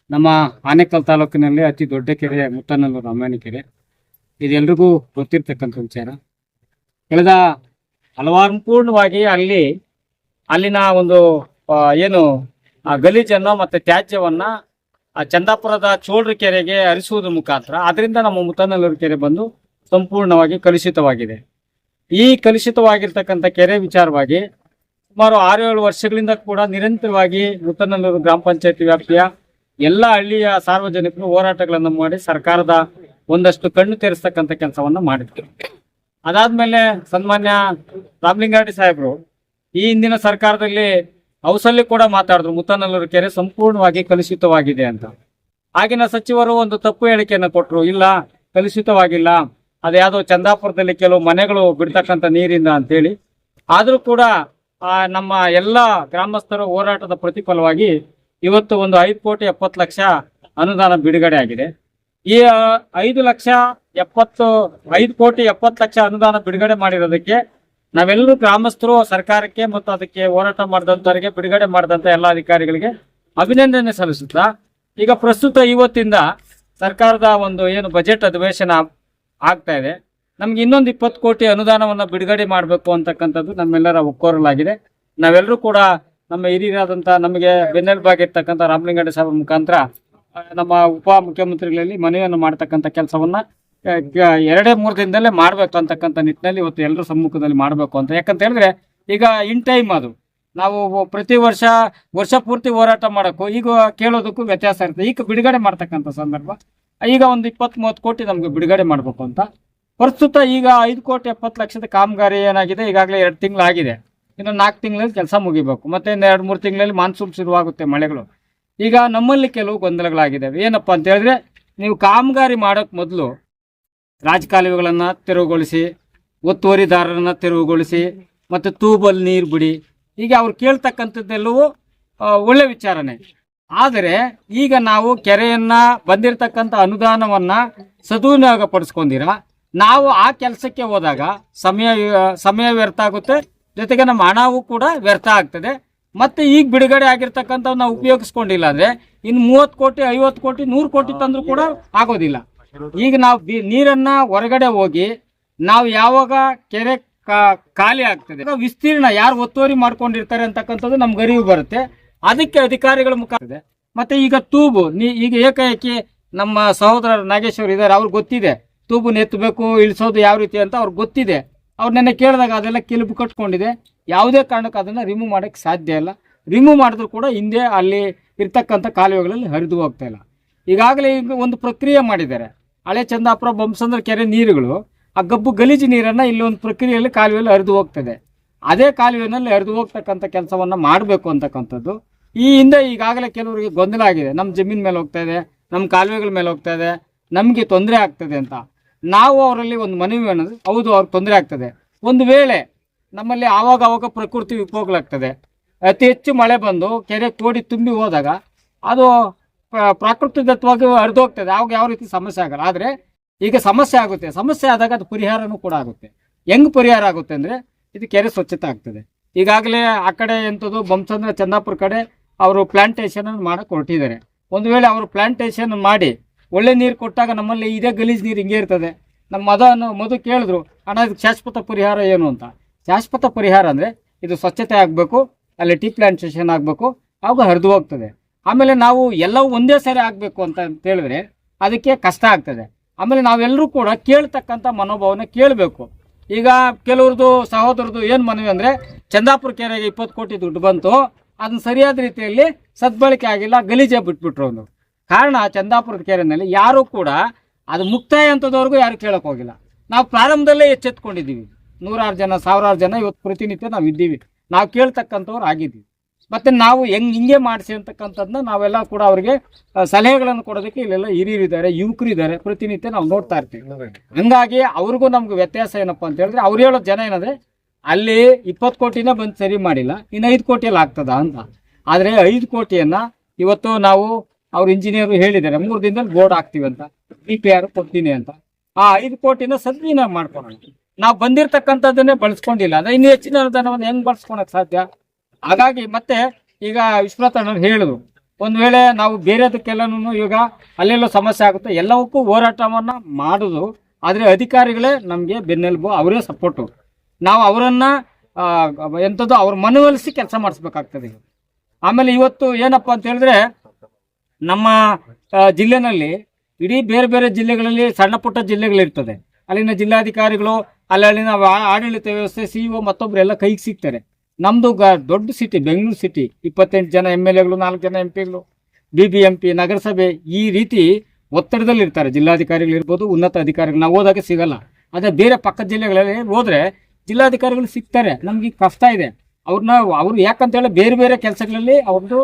ನಮ್ಮ ಆನೇಕಲ್ ತಾಲೂಕಿನಲ್ಲಿ ಅತಿ ದೊಡ್ಡ ಕೆರೆ ಮುತ್ತನಲ್ಲೂರು ಅಮ್ಮಾನಿ ಕೆರೆ. ಇದೆಲ್ರಿಗೂ ಗೊತ್ತಿರ್ತಕ್ಕಂಥ ವಿಚಾರ. ಕಳೆದ ಹಲವಾರು ಪೂರ್ಣವಾಗಿ ಅಲ್ಲಿ, ಅಲ್ಲಿನ ಒಂದು ಏನು ಗಲೀಜನ್ನು ಮತ್ತು ತ್ಯಾಜ್ಯವನ್ನು ಆ ಚಂದಾಪುರದ ಚೋಳ್ರ ಕೆರೆಗೆ ಹರಿಸುವುದ್ರ ಮುಖಾಂತರ ಅದರಿಂದ ನಮ್ಮ ಮುತ್ತನಲ್ಲೂರು ಕೆರೆ ಬಂದು ಸಂಪೂರ್ಣವಾಗಿ ಕಲುಷಿತವಾಗಿದೆ. ಈ ಕಲುಷಿತವಾಗಿರ್ತಕ್ಕಂಥ ಕೆರೆ ವಿಚಾರವಾಗಿ ಸುಮಾರು ಆರು ಏಳು ವರ್ಷಗಳಿಂದ ಕೂಡ ನಿರಂತರವಾಗಿ ಮುತ್ತನಲ್ಲೂರು ಗ್ರಾಮ ಪಂಚಾಯತಿ ವ್ಯಾಪ್ತಿಯ ಎಲ್ಲ ಹಳ್ಳಿಯ ಸಾರ್ವಜನಿಕರು ಹೋರಾಟಗಳನ್ನು ಮಾಡಿ ಸರ್ಕಾರದ ಒಂದಷ್ಟು ಕಣ್ಣು ತೆರೆಸ್ತಕ್ಕಂಥ ಕೆಲಸವನ್ನ ಮಾಡಿದ್ರು. ಅದಾದ್ಮೇಲೆ ಸನ್ಮಾನ್ಯ ರಾಮಲಿಂಗಾರೆಡ್ಡಿ ಸಾಹೇಬರು ಈ ಹಿಂದಿನ ಸರ್ಕಾರದಲ್ಲಿ ಹೌಸಲ್ಲಿ ಕೂಡ ಮಾತಾಡಿದ್ರು, ಮುತ್ತನಲ್ಲೂರು ಕೆರೆ ಸಂಪೂರ್ಣವಾಗಿ ಕಲುಷಿತವಾಗಿದೆ ಅಂತ. ಆಗಿನ ಸಚಿವರು ಒಂದು ತಪ್ಪು ಹೇಳಿಕೆಯನ್ನು ಕೊಟ್ಟರು ಇಲ್ಲ, ಕಲುಷಿತವಾಗಿಲ್ಲ, ಅದ್ಯಾವುದೋ ಚಂದಾಪುರದಲ್ಲಿ ಕೆಲವು ಮನೆಗಳು ಬಿಡ್ತಕ್ಕಂಥ ನೀರಿಂದ ಅಂತೇಳಿ. ಆದರೂ ಕೂಡ ನಮ್ಮ ಎಲ್ಲ ಗ್ರಾಮಸ್ಥರ ಹೋರಾಟದ ಪ್ರತಿಫಲವಾಗಿ ಇವತ್ತು ಒಂದು ಐದು ಕೋಟಿ ಎಪ್ಪತ್ತು ಲಕ್ಷ ಅನುದಾನ ಬಿಡುಗಡೆ ಆಗಿದೆ. ಈ ಐದು ಲಕ್ಷ ಎಪ್ಪತ್ತು, ಐದು ಕೋಟಿ ಎಪ್ಪತ್ತು ಲಕ್ಷ ಅನುದಾನ ಬಿಡುಗಡೆ ಮಾಡಿರೋದಕ್ಕೆ ನಾವೆಲ್ಲರೂ ಗ್ರಾಮಸ್ಥರು, ಸರ್ಕಾರಕ್ಕೆ ಮತ್ತು ಅದಕ್ಕೆ ಹೋರಾಟ ಮಾಡಿದಂಥವರಿಗೆ ಬಿಡುಗಡೆ ಮಾಡಿದಂಥ ಎಲ್ಲ ಅಧಿಕಾರಿಗಳಿಗೆ ಅಭಿನಂದನೆ ಸಲ್ಲಿಸುತ್ತಾ, ಈಗ ಪ್ರಸ್ತುತ ಇವತ್ತಿಂದ ಸರ್ಕಾರದ ಒಂದು ಏನು ಬಜೆಟ್ ಅಧಿವೇಶನ ಆಗ್ತಾ ಇದೆ. ನಮ್ಗೆ ಇನ್ನೊಂದು ಇಪ್ಪತ್ತು ಕೋಟಿ ಅನುದಾನವನ್ನು ಬಿಡುಗಡೆ ಮಾಡಬೇಕು ಅಂತಕ್ಕಂಥದ್ದು ನಮ್ಮೆಲ್ಲರ ಒಕ್ಕೋರಲಾಗಿದೆ. ನಾವೆಲ್ಲರೂ ಕೂಡ ನಮ್ಮ ಹಿರಿಯರಾದಂಥ ನಮಗೆ ಬೆನ್ನೆಲುಬಾಗಿರ್ತಕ್ಕಂಥ ರಾಮಲಿಂಗಡ್ಡ ಸಾಹೇಬ್ ಮುಖಾಂತರ ನಮ್ಮ ಉಪ ಮುಖ್ಯಮಂತ್ರಿಗಳಲ್ಲಿ ಮನವಿಯನ್ನು ಮಾಡ್ತಕ್ಕಂಥ ಕೆಲಸವನ್ನ ಎರಡೇ ಮೂರು ದಿನದಲ್ಲೇ ಮಾಡಬೇಕು ಅಂತಕ್ಕಂಥ ನಿಟ್ಟಿನಲ್ಲಿ ಇವತ್ತು ಎಲ್ಲರ ಸಮ್ಮುಖದಲ್ಲಿ ಮಾಡಬೇಕು ಅಂತ. ಯಾಕಂತ ಹೇಳಿದ್ರೆ, ಈಗ ಇನ್ ಟೈಮ್ ಅದು. ನಾವು ಪ್ರತಿ ವರ್ಷ ವರ್ಷ ಪೂರ್ತಿ ಹೋರಾಟ ಮಾಡೋಕ್ಕೂ, ಈಗ ಕೇಳೋದಕ್ಕೂ ವ್ಯತ್ಯಾಸ ಇರುತ್ತೆ. ಈಗ ಬಿಡುಗಡೆ ಮಾಡ್ತಕ್ಕಂಥ ಸಂದರ್ಭ, ಈಗ ಒಂದು ಇಪ್ಪತ್ತ್ ಮೂವತ್ತು ಕೋಟಿ ನಮಗೆ ಬಿಡುಗಡೆ ಮಾಡಬೇಕು ಅಂತ. ಪ್ರಸ್ತುತ ಈಗ ಐದು ಕೋಟಿ ಎಪ್ಪತ್ತು ಲಕ್ಷದ ಕಾಮಗಾರಿ ಏನಾಗಿದೆ? ಈಗಾಗಲೇ ಎರಡು ತಿಂಗಳಾಗಿದೆ. ಇನ್ನು ನಾಲ್ಕು ತಿಂಗಳಲ್ಲಿ ಕೆಲಸ ಮುಗಿಬೇಕು. ಮತ್ತೆ ಇನ್ನು ಎರಡು, ಮೂರು ತಿಂಗಳಲ್ಲಿ ಮಾನ್ಸೂನ್ ಶುರುವಾಗುತ್ತೆ ಮಳೆಗಳು. ಈಗ ನಮ್ಮಲ್ಲಿ ಕೆಲವು ಗೊಂದಲಗಳಾಗಿದ್ದಾವೆ. ಏನಪ್ಪ ಅಂತ ಹೇಳಿದ್ರೆ, ನೀವು ಕಾಮಗಾರಿ ಮಾಡೋಕ್ಕೆ ಮೊದಲು ರಾಜಕಾಲುವೆಗಳನ್ನು ತೆರವುಗೊಳಿಸಿ, ಒತ್ತುವರಿದಾರರನ್ನು ತೆರವುಗೊಳಿಸಿ, ಮತ್ತು ತೂಬಲ್ಲಿ ನೀರು ಬಿಡಿ. ಹೀಗೆ ಅವ್ರು ಕೇಳ್ತಕ್ಕಂಥದ್ದೆಲ್ಲವೂ ಒಳ್ಳೆ ವಿಚಾರನೇ. ಆದರೆ ಈಗ ನಾವು ಕೆರೆಯನ್ನು, ಬಂದಿರತಕ್ಕಂಥ ಅನುದಾನವನ್ನು ಸದುಪಯೋಗ ಪಡಿಸ್ಕೊಂಡಿರ ನಾವು ಆ ಕೆಲಸಕ್ಕೆ ಹೋದಾಗ ಸಮಯ ಸಮಯ ವ್ಯರ್ಥ ಆಗುತ್ತೆ. ಜೊತೆಗೆ ನಮ್ಮ ಹಣವೂ ಕೂಡ ವ್ಯರ್ಥ ಆಗ್ತದೆ. ಮತ್ತೆ ಈಗ ಬಿಡುಗಡೆ ಆಗಿರ್ತಕ್ಕಂಥ ನಾವು ಉಪಯೋಗಿಸ್ಕೊಂಡಿಲ್ಲ ಅಂದ್ರೆ ಇನ್ನು ಮೂವತ್ತು ಕೋಟಿ ಐವತ್ತು ಕೋಟಿ ನೂರು ಕೋಟಿ ತಂದ್ರೂ ಕೂಡ ಆಗೋದಿಲ್ಲ. ಈಗ ನಾವು ನೀರನ್ನ ಹೊರಗಡೆ ಹೋಗಿ ನಾವು ಯಾವಾಗ ಕೆರೆ ಕಾ- ಖಾಲಿ ಆಗ್ತದೆ. ಆಗ ವಿಸ್ತೀರ್ಣ ಯಾರು ಒತ್ತುವರಿ ಮಾಡ್ಕೊಂಡಿರ್ತಾರೆ ಅಂತಕ್ಕಂಥದ್ದು ನಮ್ಗೆ ಅರಿವು ಬರುತ್ತೆ. ಅದಕ್ಕೆ ಅಧಿಕಾರಿಗಳ ಮುಖಾಂತರ ಮತ್ತೆ ಈಗ ತೂಬು ನೀ ಈಗ ಏಕಾಏಕಿ ನಮ್ಮ ಸಹೋದರ ನಾಗೇಶ್ವರ್ ಇದ್ದಾರೆ ಅವ್ರಿಗೆ ಗೊತ್ತಿದೆ. ತೂಬು ನೆತ್ತಬೇಕು ಇಳಿಸೋದು ಯಾವ ರೀತಿ ಅಂತ ಅವ್ರಿಗೆ ಗೊತ್ತಿದೆ. ಅವ್ರು ನೆನ್ನೆ ಕೇಳಿದಾಗ ಅದೆಲ್ಲ ಕಿಲುಬು ಕಟ್ಕೊಂಡಿದೆ. ಯಾವುದೇ ಕಾರಣಕ್ಕೂ ಅದನ್ನು ರಿಮೂವ್ ಮಾಡೋಕ್ಕೆ ಸಾಧ್ಯ ಇಲ್ಲ. ರಿಮೂವ್ ಮಾಡಿದ್ರು ಕೂಡ ಹಿಂದೆ ಅಲ್ಲಿ ಇರ್ತಕ್ಕಂಥ ಕಾಲುವೆಗಳಲ್ಲಿ ಹರಿದು ಹೋಗ್ತಾ ಇಲ್ಲ. ಈಗಾಗಲೇ ಈಗ ಒಂದು ಪ್ರಕ್ರಿಯೆ ಮಾಡಿದ್ದಾರೆ. ಹಳೆ ಚಂದಾಪುರ ಬೊಮ್ಮಸಂದ್ರ ಕೆರೆ ನೀರುಗಳು, ಆ ಗಬ್ಬು ಗಲೀಜು ನೀರನ್ನು ಒಂದು ಪ್ರಕ್ರಿಯೆಯಲ್ಲಿ ಕಾಲುವೆಯಲ್ಲಿ ಹರಿದು ಹೋಗ್ತದೆ. ಅದೇ ಕಾಲುವೆನಲ್ಲಿ ಹರಿದು ಹೋಗ್ತಕ್ಕಂಥ ಕೆಲಸವನ್ನು ಮಾಡಬೇಕು ಅಂತಕ್ಕಂಥದ್ದು. ಈ ಹಿಂದೆ ಈಗಾಗಲೇ ಕೆಲವರಿಗೆ ಗೊಂದಲ ಆಗಿದೆ. ನಮ್ಮ ಜಮೀನ್ ಮೇಲೆ ಹೋಗ್ತಾ ಇದೆ ನಮ್ಮ ಕಾಲುವೆಗಳ ಮೇಲೆ ಹೋಗ್ತಾ ಇದೆ, ನಮಗೆ ತೊಂದರೆ ಆಗ್ತದೆ ಅಂತ. ನಾವು ಅವರಲ್ಲಿ ಒಂದು ಮನವಿ ಅನ್ನೋದು, ಹೌದು, ಅವ್ರಿಗೆ ತೊಂದರೆ ಆಗ್ತದೆ. ಒಂದು ವೇಳೆ ನಮ್ಮಲ್ಲಿ ಆವಾಗ ಆವಾಗ ಪ್ರಕೃತಿ ವಿಕೋಪಗಳಾಗ್ತದೆ. ಅತಿ ಹೆಚ್ಚು ಮಳೆ ಬಂದು ಕೆರೆ ಕೋಡಿ ತುಂಬಿ ಹೋದಾಗ ಅದು ಪ್ರ- ಪ್ರಾಕೃತಿಕವಾಗಿ ಹರಿದು ಹೋಗ್ತದೆ ಆವಾಗ ಯಾವ ರೀತಿ ಸಮಸ್ಯೆ ಆಗಲ್ಲ. ಆದರೆ ಈಗ ಸಮಸ್ಯೆ ಆಗುತ್ತೆ. ಸಮಸ್ಯೆ ಆದಾಗ ಅದು ಪರಿಹಾರನೂ ಕೂಡ ಆಗುತ್ತೆ. ಹೆಂಗೆ ಪರಿಹಾರ ಆಗುತ್ತೆ ಅಂದರೆ ಇದು ಕೆರೆ ಸ್ವಚ್ಛತೆ ಆಗ್ತದೆ. ಈಗಾಗಲೇ ಆ ಕಡೆ ಎಂಥದ್ದು ಬಂಸಂದ್ರ ಚಂದಾಪುರ ಕಡೆ ಅವರು ಪ್ಲಾಂಟೇಷನ್ ಮಾಡಕ್ಕೆ ಹೊರಟಿದ್ದಾರೆ. ಒಂದು ವೇಳೆ ಅವರು ಪ್ಲಾಂಟೇಷನ್ ಮಾಡಿ ಒಳ್ಳೆ ನೀರು ಕೊಟ್ಟಾಗ ನಮ್ಮಲ್ಲಿ ಇದೇ ಗಲೀಜು ನೀರು ಹಿಂಗೆ ಇರ್ತದೆ. ನಮ್ಮ ಮದನ್ನು ಮದು ಕೇಳಿದ್ರು, ಅಣ್ಣ, ಇದಕ್ಕೆ ಶಾಶ್ವತ ಪರಿಹಾರ ಏನು ಅಂತ? ಶಾಶ್ವತ ಪರಿಹಾರ ಅಂದರೆ ಇದು ಸ್ವಚ್ಛತೆ ಆಗಬೇಕು, ಅಲ್ಲಿ ಟೀ ಪ್ಲಾಂಟೇಷನ್ ಆಗಬೇಕು ಅವಾಗ ಹರಿದು ಹೋಗ್ತದೆ. ಆಮೇಲೆ ನಾವು ಎಲ್ಲವೂ ಒಂದೇ ಸಾರಿ ಆಗಬೇಕು ಅಂತ ಅಂತೇಳಿದ್ರೆ ಅದಕ್ಕೆ ಕಷ್ಟ ಆಗ್ತದೆ. ಆಮೇಲೆ ನಾವೆಲ್ಲರೂ ಕೂಡ ಕೇಳ್ತಕ್ಕಂಥ ಮನೋಭಾವನೆ ಕೇಳಬೇಕು. ಈಗ ಕೆಲವ್ರದ್ದು ಸಹೋದರದ್ದು ಏನು ಮನವಿ ಅಂದರೆ, ಚಂದಾಪುರ ಕೆರೆಗೆ ಇಪ್ಪತ್ತು ಕೋಟಿ ದುಡ್ಡು ಬಂತು, ಅದನ್ನ ಸರಿಯಾದ ರೀತಿಯಲ್ಲಿ ಸದ್ಬಳಕೆ ಆಗಿಲ್ಲ, ಗಲೀಜೆ ಬಿಟ್ಬಿಟ್ರು ಒಂದು ಕಾರಣ ಚಂದಾಪುರದ ಕೆರೆನಲ್ಲಿ ಯಾರೂ ಕೂಡ ಅದು ಮುಕ್ತಾಯ ಅಂತದವರೆಗೂ ಯಾರು ಕೇಳಕ್ ಹೋಗಿಲ್ಲ. ನಾವು ಪ್ರಾರಂಭದಲ್ಲೇ ಎಚ್ಚೆತ್ಕೊಂಡಿದ್ದೀವಿ. ನೂರಾರು ಜನ, ಸಾವಿರಾರು ಜನ ಇವತ್ತು ಪ್ರತಿನಿತ್ಯ ನಾವು ಇದ್ದೀವಿ. ನಾವು ಕೇಳ್ತಕ್ಕಂಥವ್ರು ಆಗಿದ್ದೀವಿ. ಮತ್ತೆ ನಾವು ಹೆಂಗೆ ಹಿಂಗೆ ಮಾಡಿಸಿ ಅಂತಕ್ಕಂಥದ್ದನ್ನ ನಾವೆಲ್ಲ ಕೂಡ ಅವರಿಗೆ ಸಲಹೆಗಳನ್ನು ಕೊಡೋದಕ್ಕೆ ಇಲ್ಲೆಲ್ಲ ಹಿರಿಯರಿದ್ದಾರೆ ಯುವಕರು ಇದ್ದಾರೆ ಪ್ರತಿನಿತ್ಯ ನಾವು ನೋಡ್ತಾ ಇರ್ತೀವಿ. ಹಂಗಾಗಿ ಅವ್ರಿಗೂ ನಮ್ಗೆ ವ್ಯತ್ಯಾಸ ಏನಪ್ಪ ಅಂತ ಹೇಳಿದ್ರೆ ಅವ್ರು ಹೇಳೋ ಜನ ಏನಂದ್ರೆ, ಅಲ್ಲಿ ಇಪ್ಪತ್ತು ಕೋಟಿನ ಬಂದು ಸರಿ ಮಾಡಿಲ್ಲ, ಇನ್ನು ಐದು ಕೋಟಿಯಲ್ಲಿ ಆಗ್ತದ ಅಂತ. ಆದರೆ ಐದು ಕೋಟಿಯನ್ನ ಇವತ್ತು ನಾವು ಅವ್ರ ಇಂಜಿನಿಯರ್ ಹೇಳಿದ್ದಾರೆ, ಮೂರು ದಿನದಲ್ಲಿ ಬೋರ್ಡ್ ಹಾಕ್ತೀವಿ ಅಂತ ಬಿ ಪಿ ಆರ್ ಕೊಡ್ತೀನಿ ಅಂತ. ಆ ಐದು ಕೋಟಿನ ಸದ್ವಿನಿಯೋಗ ಮಾಡ್ಕೊಳ್ಳೋಣ ನಾವು ಬಂದಿರತಕ್ಕಂಥದ್ದನ್ನೇ ಬಳಸ್ಕೊಂಡಿಲ್ಲ. ಅಂದ್ರೆ ಇನ್ನು ಹೆಚ್ಚಿನ ಅನುದಾನವನ್ನು ಹೆಂಗ್ ಬಳಸ್ಕೊಳಕ್ ಸಾಧ್ಯ? ಹಾಗಾಗಿ ಮತ್ತೆ ಈಗ ವಿಶ್ವನಾಥ್ ಅಣ್ಣವ್ರು ಹೇಳಿದ್ರು, ಒಂದ್ ವೇಳೆ ನಾವು ಬೇರೆದಕ್ಕೆಲ್ಲನೂ ಈಗ ಅಲ್ಲೆಲ್ಲೋ ಸಮಸ್ಯೆ ಆಗುತ್ತೆ, ಎಲ್ಲವಕ್ಕೂ ಹೋರಾಟವನ್ನ ಮಾಡುದು, ಆದ್ರೆ ಅಧಿಕಾರಿಗಳೇ ನಮಗೆ ಬೆನ್ನೆಲುಬು, ಅವರೇ ಸಪೋರ್ಟು ನಾವು ಅವರನ್ನ ಎಂಥದ್ದು ಅವ್ರ ಮನವೊಲಿಸಿ ಕೆಲಸ ಮಾಡಿಸ್ಬೇಕಾಗ್ತದೆ. ಆಮೇಲೆ ಇವತ್ತು ಏನಪ್ಪಾ ಅಂತ ಹೇಳಿದ್ರೆ ನಮ್ಮ ಜಿಲ್ಲೆನಲ್ಲಿ ಇಡೀ ಬೇರೆ ಬೇರೆ ಜಿಲ್ಲೆಗಳಲ್ಲಿ ಸಣ್ಣ ಪುಟ್ಟ ಜಿಲ್ಲೆಗಳಿರ್ತದೆ. ಅಲ್ಲಿನ ಜಿಲ್ಲಾಧಿಕಾರಿಗಳು ಅಲ್ಲಿ ಅಲ್ಲಿನ ಆಡಳಿತ ವ್ಯವಸ್ಥೆ ಸಿ ಇ ಮತ್ತೊಬ್ರು ಎಲ್ಲ ಕೈಗೆ ಸಿಗ್ತಾರೆ. ನಮ್ದು ಗ, ದೊಡ್ಡ ಸಿಟಿ ಬೆಂಗಳೂರು ಸಿಟಿ ಇಪ್ಪತ್ತೆಂಟು ಜನ ಎಂ ಎಲ್ ಎಗಳು ನಾಲ್ಕು ಜನ ಎಂ ಪಿಗಳು ಬಿ ಬಿ ಎಂ ನಗರಸಭೆ ಈ ರೀತಿ ಒತ್ತಡದಲ್ಲಿ ಇರ್ತಾರೆ ಜಿಲ್ಲಾಧಿಕಾರಿಗಳು ಇರ್ಬೋದು, ಉನ್ನತ ಅಧಿಕಾರಿಗಳು. ನಾವು ಹೋದಾಗ ಸಿಗಲ್ಲ. ಅದೇ ಬೇರೆ ಪಕ್ಕದ ಜಿಲ್ಲೆಗಳಲ್ಲಿ ಹೋದರೆ ಜಿಲ್ಲಾಧಿಕಾರಿಗಳು ಸಿಗ್ತಾರೆ. ನಮಗೆ ಕಷ್ಟ ಇದೆ. ಅವ್ರನ್ನ, ಅವ್ರು ಯಾಕಂತ ಹೇಳಿ ಬೇರೆ ಬೇರೆ ಕೆಲಸಗಳಲ್ಲಿ ಅವ್ರದ್ದು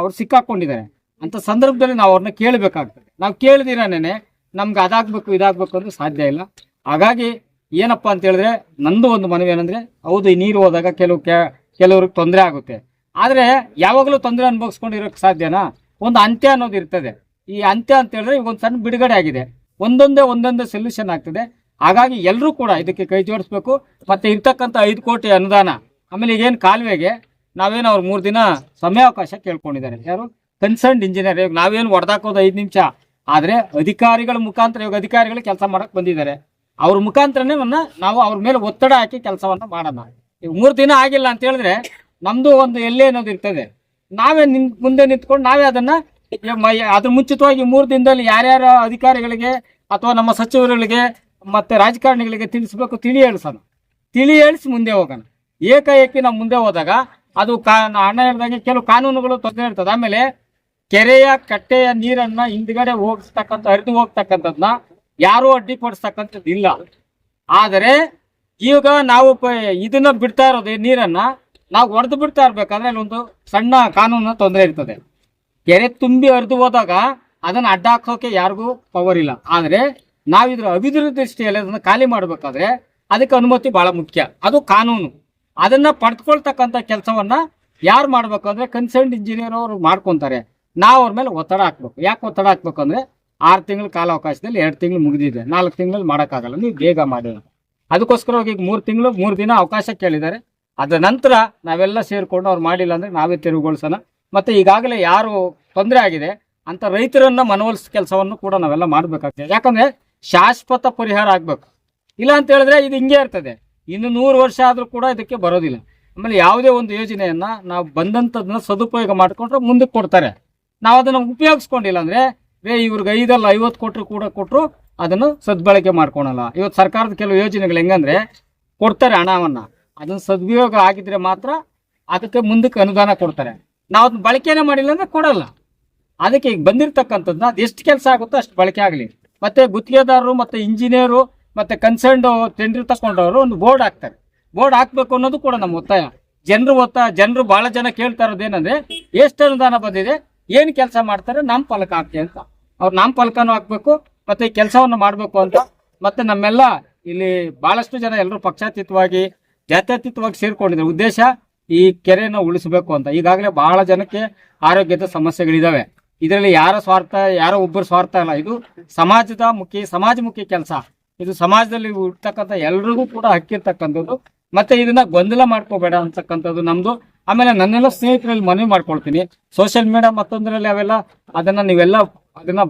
ಅವ್ರು ಸಿಕ್ಕಾಕೊಂಡಿದ್ದಾರೆ. ಅಂತ ಸಂದರ್ಭದಲ್ಲಿ ನಾವು ಅವ್ರನ್ನ ಕೇಳಬೇಕಾಗ್ತದೆ. ನಾವು ಕೇಳಿದಿರನೇ ನಮ್ಗೆ ಅದಾಗ್ಬೇಕು, ಇದಾಗಬೇಕು ಅಂದ್ರೆ ಸಾಧ್ಯ ಇಲ್ಲ. ಹಾಗಾಗಿ ಏನಪ್ಪ ಅಂತ ಹೇಳಿದ್ರೆ ನಂದು ಒಂದು ಮನವಿ ಏನಂದ್ರೆ, ಹೌದು, ಈ ನೀರು ಹೋದಾಗ ಕೆಲವು ಕೆಲವ್ರಿಗೆ ತೊಂದರೆ ಆಗುತ್ತೆ. ಆದರೆ ಯಾವಾಗಲೂ ತೊಂದರೆ ಅನುಭವಿಸ್ಕೊಂಡಿರೋಕ್ಕೆ ಸಾಧ್ಯನಾ? ಒಂದು ಅಂತ್ಯ ಅನ್ನೋದು ಇರ್ತದೆ. ಈ ಅಂತ್ಯ ಅಂತ ಹೇಳಿದ್ರೆ ಈಗ ಒಂದು ಸಣ್ಣ ಬಿಡುಗಡೆ ಆಗಿದೆ. ಒಂದೊಂದೇ ಒಂದೊಂದೇ ಸೊಲ್ಯೂಷನ್ ಆಗ್ತದೆ. ಹಾಗಾಗಿ ಎಲ್ಲರೂ ಕೂಡ ಇದಕ್ಕೆ ಕೈ ಜೋಡಿಸ್ಬೇಕು. ಮತ್ತೆ ಇರ್ತಕ್ಕಂಥ ಐದು ಕೋಟಿ ಅನುದಾನ. ಆಮೇಲೆ ಈಗೇನು ಕಾಲುವೆಗೆ ನಾವೇನು ಅವ್ರು ಮೂರು ದಿನ ಸಮಯಾವಕಾಶ ಕೇಳ್ಕೊಂಡಿದ್ದಾರೆ. ಯಾರು? ಕನ್ಸರ್ನ್ಡ್ ಇಂಜಿನಿಯರ್ ಇವಾಗ ನಾವೇನು ಹೊಡೆದಾಕೋದು ಐದು ನಿಮಿಷ. ಆದರೆ ಅಧಿಕಾರಿಗಳ ಮುಖಾಂತರ ಇವಾಗ ಅಧಿಕಾರಿಗಳು ಕೆಲಸ ಮಾಡೋಕೆ ಬಂದಿದ್ದಾರೆ. ಅವ್ರ ಮುಖಾಂತರನೇ ನಾವು ಅವ್ರ ಮೇಲೆ ಒತ್ತಡ ಹಾಕಿ ಕೆಲಸವನ್ನು ಮಾಡೋಣ. ಈಗ ಮೂರು ದಿನ ಆಗಿಲ್ಲ ಅಂತ ಹೇಳಿದ್ರೆ ನಮ್ದು ಒಂದು ಎಲ್ಲೇ ಅನ್ನೋದು ಇರ್ತದೆ. ನಾವೇ ನಿನ್ ಮುಂದೆ ನಿಂತ್ಕೊಂಡು ನಾವೇ ಅದನ್ನ ಅದ್ರ ಮುಂಚಿತವಾಗಿ ಮೂರು ದಿನದಲ್ಲಿ ಯಾರ್ಯಾರ ಅಧಿಕಾರಿಗಳಿಗೆ ಅಥವಾ ನಮ್ಮ ಸಚಿವರುಗಳಿಗೆ ಮತ್ತೆ ರಾಜಕಾರಣಿಗಳಿಗೆ ತಿಳಿಸ್ಬೇಕು ತಿಳಿ ಹೇಳ್ಸೋಣ. ತಿಳಿ ಹೇಳಿಸಿ ಮುಂದೆ ಹೋಗೋಣ. ಏಕಾಏಕಿ ನಾವು ಮುಂದೆ ಹೋದಾಗ ಅದು ಕಾ ಅಣ್ಣ ಹೇಳಿದಾಗೆ ಕೆಲವು ಕಾನೂನುಗಳು ತೊಂದರೆ ಇರ್ತದೆ. ಆಮೇಲೆ ಕೆರೆಯ ಕಟ್ಟೆಯ ನೀರನ್ನ ಹಿಂದ್ಗಡೆ ಹೋಗಿಸ್ತಕ್ಕಂಥ ಹರಿದು ಹೋಗ್ತಕ್ಕಂಥದ್ನ ಯಾರು ಅಡ್ಡಿಪಡಿಸ್ತಕ್ಕಂಥದ್ದು ಇಲ್ಲ. ಆದರೆ ಈಗ ನಾವು ಇದನ್ನ ಬಿಡ್ತಾ ಇರೋದು ನೀರನ್ನ, ನಾವು ಹೊಡೆದು ಬಿಡ್ತಾ ಇರ್ಬೇಕಾದ್ರೆ ಅಲ್ಲೊಂದು ಸಣ್ಣ ಕಾನೂನು ತೊಂದರೆ ಇರ್ತದೆ. ಕೆರೆ ತುಂಬಿ ಹರಿದು ಹೋದಾಗ ಅದನ್ನ ಅಡ್ಡ ಹಾಕೋಕೆ ಯಾರಿಗೂ ಪವರ್ ಇಲ್ಲ. ಆದರೆ ನಾವಿದ್ರ ಅಭಿವೃದ್ಧಿ ದೃಷ್ಟಿಯಲ್ಲಿ ಅದನ್ನ ಖಾಲಿ ಮಾಡಬೇಕಾದ್ರೆ ಅದಕ್ಕೆ ಅನುಮತಿ ಬಹಳ ಮುಖ್ಯ. ಅದು ಕಾನೂನು. ಅದನ್ನ ಪಡೆದುಕೊಳ್ತಕ್ಕಂಥ ಕೆಲಸವನ್ನ ಯಾರು ಮಾಡ್ಬೇಕು ಅಂದ್ರೆ ಕನ್ಸರ್ನ್ ಇಂಜಿನಿಯರ್ ಅವರು ಮಾಡ್ಕೊಂತಾರೆ. ನಾವು ಅವ್ರ ಮೇಲೆ ಒತ್ತಡ ಹಾಕ್ಬೇಕು. ಯಾಕೆ ಒತ್ತಡ ಹಾಕ್ಬೇಕು ಅಂದ್ರೆ ಆರು ತಿಂಗಳ ಕಾಲಾವಕಾಶದಲ್ಲಿ ಎರಡು ತಿಂಗಳು ಮುಗಿದಿದೆ. ನಾಲ್ಕು ತಿಂಗಳಲ್ಲಿ ಮಾಡೋಕ್ಕಾಗಲ್ಲ. ನೀವು ಬೇಗ ಮಾಡಿ ಅದಕ್ಕೋಸ್ಕರ ಅವ್ರಿಗೆ ಈಗ ಮೂರು ತಿಂಗಳು, ಮೂರು ದಿನ ಅವಕಾಶ ಕೇಳಿದ್ದಾರೆ. ಅದರ ನಂತರ ನಾವೆಲ್ಲ ಸೇರಿಕೊಂಡು ಅವ್ರು ಮಾಡಿಲ್ಲ ಅಂದರೆ ನಾವೇ ತೆರವುಗೊಳಿಸೋಣ. ಮತ್ತೆ ಈಗಾಗಲೇ ಯಾರು ತೊಂದರೆ ಆಗಿದೆ ಅಂತ ರೈತರನ್ನು ಮನವೊಲಿಸೋ ಕೆಲಸವನ್ನು ಕೂಡ ನಾವೆಲ್ಲ ಮಾಡಬೇಕಾಗ್ತದೆ. ಯಾಕಂದರೆ ಶಾಶ್ವತ ಪರಿಹಾರ ಆಗಬೇಕು. ಇಲ್ಲ ಅಂತ ಹೇಳಿದ್ರೆ ಇದು ಹಿಂಗೆ ಇರ್ತದೆ. ಇನ್ನು ನೂರು ವರ್ಷ ಆದರೂ ಕೂಡ ಇದಕ್ಕೆ ಬರೋದಿಲ್ಲ. ಆಮೇಲೆ ಯಾವುದೇ ಒಂದು ಯೋಜನೆಯನ್ನು ನಾವು ಬಂದಂಥದನ್ನ ಸದುಪಯೋಗ ಮಾಡಿಕೊಂಡ್ರೆ ಮುಂದಕ್ಕೆ ಕೊಡ್ತಾರೆ. ನಾವು ಅದನ್ನು ಉಪಯೋಗಿಸ್ಕೊಂಡಿಲ್ಲ ಅಂದ್ರೆ, ರೇ, ಇವ್ರಿಗೆ ಐದಲ್ಲ, ಐವತ್ತು ಕೊಟ್ಟರು ಕೂಡ ಕೊಟ್ಟರು ಅದನ್ನು ಸದ್ಬಳಕೆ ಮಾಡ್ಕೊಳಲ್ಲ. ಇವತ್ತು ಸರ್ಕಾರದ ಕೆಲವು ಯೋಜನೆಗಳು ಹೆಂಗಂದ್ರೆ, ಕೊಡ್ತಾರೆ ಹಣವನ್ನು. ಅದನ್ನು ಸದ್ವಿಯೋಗ ಆಗಿದ್ರೆ ಮಾತ್ರ ಅದಕ್ಕೆ ಮುಂದಕ್ಕೆ ಅನುದಾನ ಕೊಡ್ತಾರೆ. ನಾವು ಅದನ್ನ ಬಳಕೆನೇ ಮಾಡಿಲ್ಲ ಅಂದ್ರೆ ಕೊಡಲ್ಲ. ಅದಕ್ಕೆ ಈಗ ಬಂದಿರತಕ್ಕಂಥದ್ದನ್ನ ಅದು ಎಷ್ಟು ಕೆಲಸ ಆಗುತ್ತೋ ಅಷ್ಟು ಬಳಕೆ ಆಗಲಿ. ಮತ್ತು ಗುತ್ತಿಗೆದಾರರು, ಮತ್ತು ಇಂಜಿನಿಯರು, ಮತ್ತು ಕನ್ಸರ್ನ್ಡ್ ಟೆಂಡರ್ ತಗೊಂಡವರು ಒಂದು ಬೋರ್ಡ್ ಹಾಕ್ತಾರೆ. ಬೋರ್ಡ್ ಹಾಕ್ಬೇಕು ಅನ್ನೋದು ಕೂಡ ನಮ್ಮ ಒತ್ತಾಯ. ಜನರು ಒತ್ತಾಯ ಜನರು ಭಾಳ ಜನ ಕೇಳ್ತಾ ಇರೋದೇನಂದರೆ ಎಷ್ಟು ಅನುದಾನ ಬಂದಿದೆ? ಏನು ಕೆಲಸ ಮಾಡ್ತಾರೆ ನಮ್ಮ ಫಲಕ ಹಾಕಿ ಅಂತ. ಅವ್ರು ನಮ್ಮ ಫಲಕನೂ ಹಾಕ್ಬೇಕು, ಮತ್ತೆ ಕೆಲಸವನ್ನು ಮಾಡಬೇಕು ಅಂತ. ಮತ್ತೆ ನಮ್ಮೆಲ್ಲ ಇಲ್ಲಿ ಬಹಳಷ್ಟು ಜನ ಎಲ್ಲರೂ ಪಕ್ಷಾತೀತವಾಗಿ, ಜಾತ್ಯತೀತವಾಗಿ ಸೇರ್ಕೊಂಡಿದ್ದಾರೆ. ಉದ್ದೇಶ ಈ ಕೆರೆಯನ್ನು ಉಳಿಸಬೇಕು ಅಂತ. ಈಗಾಗಲೇ ಬಹಳ ಜನಕ್ಕೆ ಆರೋಗ್ಯದ ಸಮಸ್ಯೆಗಳಿದಾವೆ. ಇದರಲ್ಲಿ ಯಾರ ಸ್ವಾರ್ಥ, ಯಾರೋ ಒಬ್ಬರ ಸ್ವಾರ್ಥ ಅಲ್ಲ. ಇದು ಸಮಾಜದ ಮುಖಿ ಸಮಾಜಮುಖಿ ಕೆಲಸ. ಇದು ಸಮಾಜದಲ್ಲಿ ಹುಟ್ಟತಕ್ಕಂಥ ಎಲ್ರಿಗೂ ಕೂಡ ಹಕ್ಕಿರ್ತಕ್ಕಂಥದ್ದು. ಮತ್ತೆ ಇದನ್ನ ಗೊಂದಲ ಮಾಡ್ಕೋಬೇಡ ಅಂತಕ್ಕಂಥದ್ದು ನಮ್ದು ಆಮೇಲೆ ನನ್ನೆಲ್ಲ ಸ್ನೇಹಿತರಲ್ಲಿ ಮನವಿ ಮಾಡ್ಕೊಳ್ತೀನಿ. ಸೋಷಿಯಲ್ ಮೀಡಿಯಾ ಮತ್ತೊಂದರಲ್ಲಿ ಅವೆಲ್ಲ, ಅದನ್ನ ನೀವೆಲ್ಲ, ಅದನ್ನ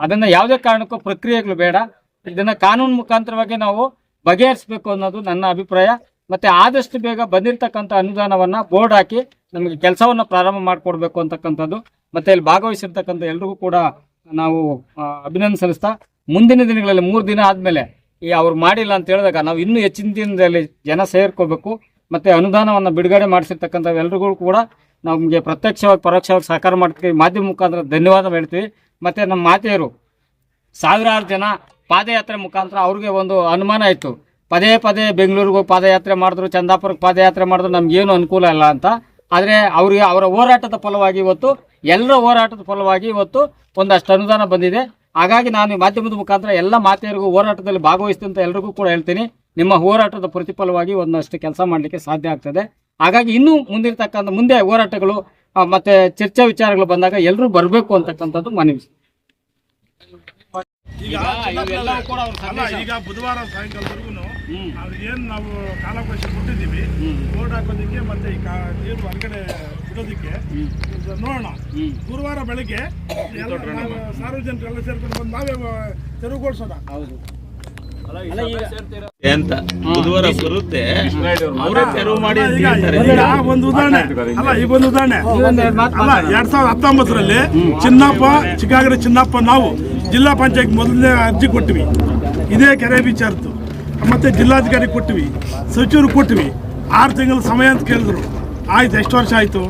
ಅದನ್ನ ಯಾವುದೇ ಕಾರಣಕ್ಕೂ ಪ್ರಕ್ರಿಯೆಗಳು ಬೇಡ. ಇದನ್ನ ಕಾನೂನು ಮುಖಾಂತರವಾಗಿ ನಾವು ಬಗೆಹರಿಸಬೇಕು ಅನ್ನೋದು ನನ್ನ ಅಭಿಪ್ರಾಯ. ಮತ್ತೆ ಆದಷ್ಟು ಬೇಗ ಬಂದಿರತಕ್ಕಂಥ ಅನುದಾನವನ್ನ ಬೋರ್ಡ್ ಹಾಕಿ ನಮಗೆ ಕೆಲಸವನ್ನ ಪ್ರಾರಂಭ ಮಾಡಿಕೊಡ್ಬೇಕು ಅಂತಕ್ಕಂಥದ್ದು. ಮತ್ತೆ ಇಲ್ಲಿ ಭಾಗವಹಿಸಿರ್ತಕ್ಕಂಥ ಎಲ್ರಿಗೂ ಕೂಡ ನಾವು ಅಭಿನಂದನೆ ಸಲ್ಲಿಸ್ತಾ ಮುಂದಿನ ದಿನಗಳಲ್ಲಿ ಮೂರು ದಿನ ಆದಮೇಲೆ ಈ ಅವ್ರು ಮಾಡಿಲ್ಲ ಅಂತ ಹೇಳಿದಾಗ ನಾವು ಇನ್ನೂ ಹೆಚ್ಚಿನ ದಿನದಲ್ಲಿ ಜನ ಸೇರ್ಕೋಬೇಕು. ಮತ್ತೆ ಅನುದಾನವನ್ನು ಬಿಡುಗಡೆ ಮಾಡಿಸಿರ್ತಕ್ಕಂಥ ಎಲ್ರಿಗೂ ಕೂಡ ನಮಗೆ ಪ್ರತ್ಯಕ್ಷವಾಗಿ, ಪರೋಕ್ಷವಾಗಿ ಸಹಕಾರ ಮಾಡ್ತೀವಿ. ಮಾಧ್ಯಮ ಮುಖಾಂತರ ಧನ್ಯವಾದ ಹೇಳ್ತೀವಿ. ಮತ್ತು ನಮ್ಮ ಮಾತೆಯರು ಸಾವಿರಾರು ಜನ ಪಾದಯಾತ್ರೆ ಮುಖಾಂತರ ಅವ್ರಿಗೆ ಒಂದು ಅನುಮಾನ ಇತ್ತು ಪದೇ ಪದೇ ಬೆಂಗಳೂರಿಗೂ ಪಾದಯಾತ್ರೆ ಮಾಡಿದ್ರು, ಚಂದಾಪುರಕ್ಕೆ ಪಾದಯಾತ್ರೆ ಮಾಡಿದ್ರು ನಮಗೇನು ಅನುಕೂಲ ಇಲ್ಲ ಅಂತ. ಆದರೆ ಅವರಿಗೆ ಅವರ ಹೋರಾಟದ ಫಲವಾಗಿ ಇವತ್ತು, ಎಲ್ಲರ ಹೋರಾಟದ ಫಲವಾಗಿ ಇವತ್ತು ಒಂದಷ್ಟು ಅನುದಾನ ಬಂದಿದೆ. ಹಾಗಾಗಿ ನಾನು ಮಾಧ್ಯಮದ ಮುಖಾಂತರ ಎಲ್ಲ ಮಾತೆಯರಿಗೂ ಹೋರಾಟದಲ್ಲಿ ಭಾಗವಹಿಸ್ತೀನಿ ಅಂತ ಎಲ್ರಿಗೂ ಕೂಡ ಹೇಳ್ತೀನಿ. ನಿಮ್ಮ ಹೋರಾಟದ ಪ್ರತಿಫಲವಾಗಿ ಒಂದಷ್ಟು ಕೆಲಸ ಮಾಡಲಿಕ್ಕೆ ಸಾಧ್ಯ ಆಗ್ತದೆ. ಹಾಗಾಗಿ ಇನ್ನೂ ಮುಂದಿರ್ತಕ್ಕಂಥ ಮುಂದೆ ಹೋರಾಟಗಳು ಮತ್ತೆ ಚರ್ಚಾ ವಿಚಾರಗಳು ಬಂದಾಗ ಎಲ್ಲರೂ ಬರಬೇಕು ಅಂತಕ್ಕಂಥದ್ದು ಮನವಿ. ಈಗ ಇವೆಲ್ಲವೂ ಕೂಡ ಅವ್ರ ಅಲ್ಲ ಈಗ ಬುಧವಾರ ಸಾಯಂಕಾಲದವರೆಗೂ ಅದು ಏನು ನಾವು ಕಾಲಾವಕಾಶ ಕೊಟ್ಟಿದ್ದೀವಿ ಬೋರ್ಡ್ ಹಾಕೋದಕ್ಕೆ ಮತ್ತೆ ಈ ಕಾ- ನೀರು ಹೊರಗಡೆ ಬಿಡೋದಕ್ಕೆ ನೋಡೋಣ. ಗುರುವಾರ ಬೆಳಗ್ಗೆ ಎಲ್ಲ ನಾವು ಸಾರ್ವಜನಿಕರೆಲ್ಲ ಸೇರ್ಕೊಂಡು ಬಂದು ನಾವೇ ತೆರವುಗೊಳಿಸೋಣ. ಅಂತ ಬುಧವಾರ ಬರುತ್ತೆ. ಅವರೇ ತೆರವು ಮಾಡಿ ಒಂದು ಉದಾಹರಣೆ. ಅಲ್ಲ ಈಗ ಒಂದು ಉದಾಹರಣೆ. ಅಲ್ಲ ಎರಡ್ ಸಾವಿರದ ಹತ್ತೊಂಬತ್ತರಲ್ಲಿ ಚಿನ್ನಪ್ಪ ಚಿಕ್ಕಾಗಡೆ ಚಿನ್ನಪ್ಪ ನಾವು ಜಿಲ್ಲಾ ಪಂಚಾಯತ್ ಮೊದಲನೇ ಅರ್ಜಿ ಕೊಟ್ಟಿವಿ ಇದೇ ಕೆರೆ ವಿಚಾರದ್ದು. ಮತ್ತೆ ಜಿಲ್ಲಾಧಿಕಾರಿ ಕೊಟ್ಟಿವಿ ಸಚಿವರು ಕೊಟ್ಟಿವಿ ಆರು ತಿಂಗಳ ಸಮಯ ಅಂತ ಕೇಳಿದ್ರು. ಆಯ್ತು ಎಷ್ಟು ವರ್ಷ ಆಯ್ತು?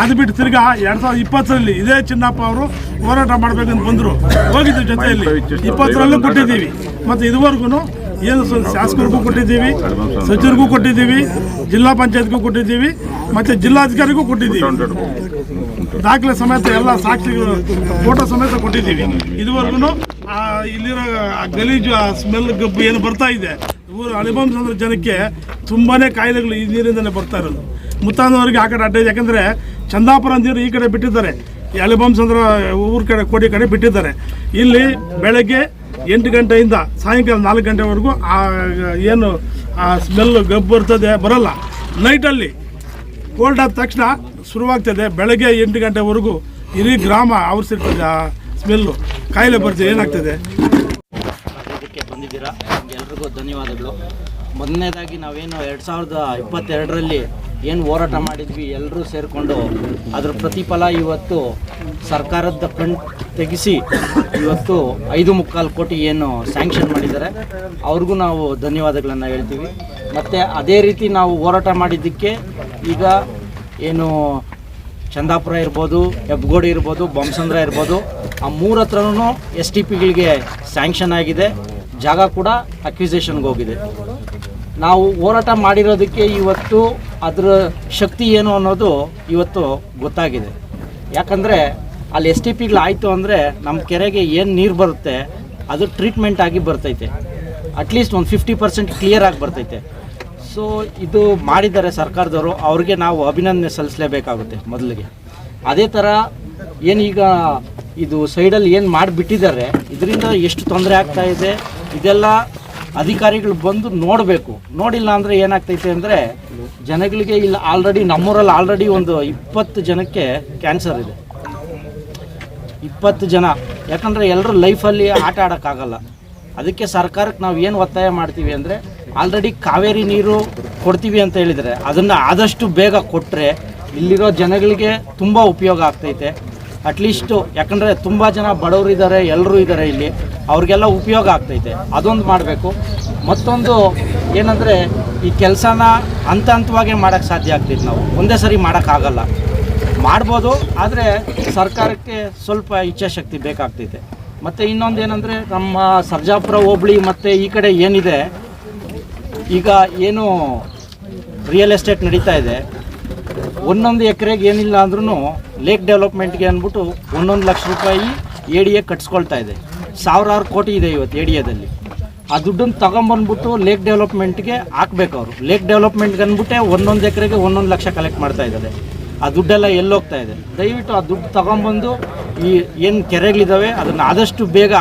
ಅದು ಬಿಟ್ಟು ತಿರ್ಗಾ ಎರಡ್ ಸಾವಿರದ ಇಪ್ಪತ್ತರಲ್ಲಿ ಇದೇ ಚಿನ್ನಪ್ಪ ಅವರು ಹೋರಾಟ ಮಾಡ್ಬೇಕಂತ ಬಂದ್ರು. ಹೋಗಿದ್ದು ಜೊತೆಯಲ್ಲಿ ಇಪ್ಪತ್ತರಲ್ಲೂ ಕೊಟ್ಟಿದ್ದೀವಿ. ಮತ್ತೆ ಇದುವರೆಗೂ ಏನು ಶಾಸಕರಿಗೂ ಕೊಟ್ಟಿದ್ದೀವಿ, ಸಚಿವರಿಗೂ ಕೊಟ್ಟಿದ್ದೀವಿ, ಜಿಲ್ಲಾ ಪಂಚಾಯತ್ಗೂ ಕೊಟ್ಟಿದ್ದೀವಿ, ಮತ್ತೆ ಜಿಲ್ಲಾಧಿಕಾರಿಗೂ ಕೊಟ್ಟಿದ್ದೀವಿ. ದಾಖಲೆ ಸಮೇತ ಎಲ್ಲ ಸಾಕ್ಷಿಗಳು, ಫೋಟೋ ಸಮೇತ ಕೊಟ್ಟಿದ್ದೀವಿ. ಇದುವರೆಗೂ ಇಲ್ಲಿರೋ ಗಲೀಜು, ಆ ಸ್ಮೆಲ್ ಗಬ್ಬು ಏನು ಬರ್ತಾ ಇದೆ, ಊರು ಅಲಿಬಂಸಂದ್ರ ಜನಕ್ಕೆ ತುಂಬಾನೇ ಕಾಯಿಲೆಗಳು ಈ ನೀರಿಂದಲೇ ಬರ್ತಾ ಇರೋದು. ಮುತ್ತಾನವರಿಗೆ ಆ ಕಡೆ ಅಡ್ಡ. ಯಾಕಂದ್ರೆ ಚಂದಾಪುರ ನೀರು ಈ ಕಡೆ ಬಿಟ್ಟಿದ್ದಾರೆ. ಅಂದ್ರೆ ಊರ ಕಡೆ, ಕೋಡಿ ಕಡೆ ಬಿಟ್ಟಿದ್ದಾರೆ. ಇಲ್ಲಿ ಬೆಳಗ್ಗೆ ಎಂಟು ಗಂಟೆಯಿಂದ ಸಾಯಂಕಾಲ ನಾಲ್ಕು ಗಂಟೆವರೆಗೂ ಆ, ಏನು, ಆ ಸ್ಮೆಲ್ ಗಬ್ಬು ಬರ್ತದೆ, ಬರಲ್ಲ. ನೈಟಲ್ಲಿ ಕೋಲ್ಡ್ ಆದ ತಕ್ಷಣ ಶುರುವಾಗ್ತದೆ. ಬೆಳಗ್ಗೆ ಎಂಟು ಗಂಟೆವರೆಗೂ ಇಡೀ ಗ್ರಾಮ ಆವರಿಸಿರ್ತದೆ ಆ ಸ್ಮೆಲ್ಲು ಕಾಯಿಲೆ ಬರ್ತದೆ, ಏನಾಗ್ತದೆ? ಬಂದಿದ್ದೀರಾ. ಎಲ್ರಿಗೂ ಧನ್ಯವಾದಗಳು. ಮೊದಲನೇದಾಗಿ ನಾವೇನು ಎರಡು ಸಾವಿರದ ಇಪ್ಪತ್ತೆರಡರಲ್ಲಿ ಏನು ಹೋರಾಟ ಮಾಡಿದ್ವಿ ಎಲ್ಲರೂ ಸೇರಿಕೊಂಡು ಅದರ ಪ್ರತಿಫಲ ಇವತ್ತು ಸರ್ಕಾರದ ಕಣ್ ತೆಗೆಸಿ ಇವತ್ತು ಐದು ಮುಕ್ಕಾಲು ಕೋಟಿ ಏನು ಸ್ಯಾಂಕ್ಷನ್ ಮಾಡಿದ್ದಾರೆ. ಅವ್ರಿಗೂ ನಾವು ಧನ್ಯವಾದಗಳನ್ನು ಹೇಳ್ತೀವಿ. ಮತ್ತು ಅದೇ ರೀತಿ ನಾವು ಹೋರಾಟ ಮಾಡಿದ್ದಕ್ಕೆ ಈಗ ಏನು ಚಂದಾಪುರ ಇರ್ಬೋದು, ಹೆಬ್ಗೋಡಿ ಇರ್ಬೋದು ಬೊಮ್ಮಸಂದ್ರ ಇರ್ಬೋದು, ಆ ಮೂರ ಹತ್ರನೂ ಎಸ್ ಟಿ ಪಿಗಳಿಗೆ ಸ್ಯಾಂಕ್ಷನ್ ಆಗಿದೆ. ಜಾಗ ಕೂಡ ಅಕ್ವಿಸೇಷನ್ಗೆ ಹೋಗಿದೆ. ನಾವು ಹೋರಾಟ ಮಾಡಿರೋದಕ್ಕೆ ಇವತ್ತು ಅದರ ಶಕ್ತಿ ಏನು ಅನ್ನೋದು ಇವತ್ತು ಗೊತ್ತಾಗಿದೆ. ಯಾಕಂದರೆ ಅಲ್ಲಿ ಎಸ್ ಟಿ ಪಿಗಳು ಆಯಿತು ಅಂದರೆ ನಮ್ಮ ಕೆರೆಗೆ ಏನು ನೀರು ಬರುತ್ತೆ, ಅದು ಟ್ರೀಟ್ಮೆಂಟ್ ಆಗಿ ಬರ್ತೈತೆ. ಅಟ್ಲೀಸ್ಟ್ ಒಂದು ಫಿಫ್ಟಿ ಪರ್ಸೆಂಟ್ ಕ್ಲಿಯರ್ ಆಗಿ ಬರ್ತೈತೆ. ಸೊ ಇದು ಮಾಡಿದ್ದಾರೆ ಸರ್ಕಾರದವರು, ಅವ್ರಿಗೆ ನಾವು ಅಭಿನಂದನೆ ಸಲ್ಲಿಸಲೇಬೇಕಾಗುತ್ತೆ ಮೊದಲಿಗೆ. ಅದೇ ಥರ ಏನೀಗ ಇದು ಸೈಡಲ್ಲಿ ಏನು ಮಾಡಿಬಿಟ್ಟಿದ್ದಾರೆ, ಇದರಿಂದ ಎಷ್ಟು ತೊಂದರೆ ಆಗ್ತಾಯಿದೆ ಇದೆಲ್ಲ ಅಧಿಕಾರಿಗಳು ಬಂದು ನೋಡಬೇಕು. ನೋಡಿಲ್ಲ ಅಂದರೆ ಏನಾಗ್ತೈತೆ ಅಂದರೆ ಜನಗಳಿಗೆ ಇಲ್ಲಿ ಆಲ್ರೆಡಿ ನಮ್ಮೂರಲ್ಲಿ ಆಲ್ರೆಡಿ ಒಂದು ಇಪ್ಪತ್ತು ಜನಕ್ಕೆ ಕ್ಯಾನ್ಸರ್ ಇದೆ. ಇಪ್ಪತ್ತು ಜನ. ಯಾಕಂದರೆ ಎಲ್ಲರೂ ಲೈಫಲ್ಲಿ ಆಟ ಆಡೋಕ್ಕಾಗಲ್ಲ. ಅದಕ್ಕೆ ಸರ್ಕಾರಕ್ಕೆ ನಾವು ಏನು ಒತ್ತಾಯ ಮಾಡ್ತೀವಿ ಅಂದರೆ ಆಲ್ರೆಡಿ ಕಾವೇರಿ ನೀರು ಕೊಡ್ತೀವಿ ಅಂತ ಹೇಳಿದರೆ ಅದನ್ನು ಆದಷ್ಟು ಬೇಗ ಕೊಟ್ಟರೆ ಇಲ್ಲಿರೋ ಜನಗಳಿಗೆ ತುಂಬ ಉಪಯೋಗ ಆಗ್ತೈತೆ. ಅಟ್ಲೀಸ್ಟು ಯಾಕಂದರೆ ತುಂಬ ಜನ ಬಡವರಿದ್ದಾರೆ, ಎಲ್ಲರೂ ಇದ್ದಾರೆ ಇಲ್ಲಿ. ಅವ್ರಿಗೆಲ್ಲ ಉಪಯೋಗ ಆಗ್ತೈತೆ. ಅದೊಂದು ಮಾಡಬೇಕು. ಮತ್ತೊಂದು ಏನಂದರೆ, ಈ ಕೆಲಸನ ಹಂತ ಹಂತವಾಗೇ ಮಾಡೋಕ್ಕೆ ಸಾಧ್ಯ ಆಗ್ತೈತೆ ನಾವು. ಒಂದೇ ಸರಿ ಮಾಡೋಕ್ಕಾಗಲ್ಲ ಮಾಡ್ಬೋದು, ಆದರೆ ಸರ್ಕಾರಕ್ಕೆ ಸ್ವಲ್ಪ ಇಚ್ಛಾಶಕ್ತಿ ಬೇಕಾಗ್ತೈತೆ. ಮತ್ತು ಇನ್ನೊಂದು ಏನಂದರೆ, ನಮ್ಮ ಸರ್ಜಾಪುರ ಹೋಬಳಿ ಮತ್ತು ಈ ಕಡೆ ಏನಿದೆ, ಈಗ ಏನು ರಿಯಲ್ ಎಸ್ಟೇಟ್ ನಡೀತಾ ಇದೆ. ಒಂದೊಂದು ಎಕರೆಗೆ ಏನಿಲ್ಲ ಅಂದ್ರೂ ಲೇಕ್ ಡೆವಲಪ್ಮೆಂಟ್ಗೆ ಅಂದ್ಬಿಟ್ಟು ಒಂದೊಂದು ಲಕ್ಷ ರೂಪಾಯಿ ಎ ಡಿ ಎ ಕಟ್ಸ್ಕೊಳ್ತಾ ಇದೆ. ಸಾವಿರಾರು ಕೋಟಿ ಇದೆ ಇವತ್ತು ಏಡಿಯಾದಲ್ಲಿ ಆ ದುಡ್ಡನ್ನು ತಗೊಂಬಂದ್ಬಿಟ್ಟು ಲೇಕ್ ಡೆವಲಪ್ಮೆಂಟ್ಗೆ ಹಾಕ್ಬೇಕು ಅವರು. ಲೇಕ್ ಡೆವಲಪ್ಮೆಂಟ್ಗೆ ಅಂದ್ಬಿಟ್ಟೆ ಒಂದೊಂದು ಎಕರೆಗೆ ಒಂದೊಂದು ಲಕ್ಷ ಕಲೆಕ್ಟ್ ಮಾಡ್ತಾ ಇದ್ದಾರೆ. ಆ ದುಡ್ಡೆಲ್ಲ ಎಲ್ಲೋಗ್ತಾ ಇದೆ. ದಯವಿಟ್ಟು ಆ ದುಡ್ಡು ತಗೊಂಬಂದು ಈ ಏನು ಕೆರೆಗಳಿದ್ದಾವೆ ಅದನ್ನು ಆದಷ್ಟು ಬೇಗ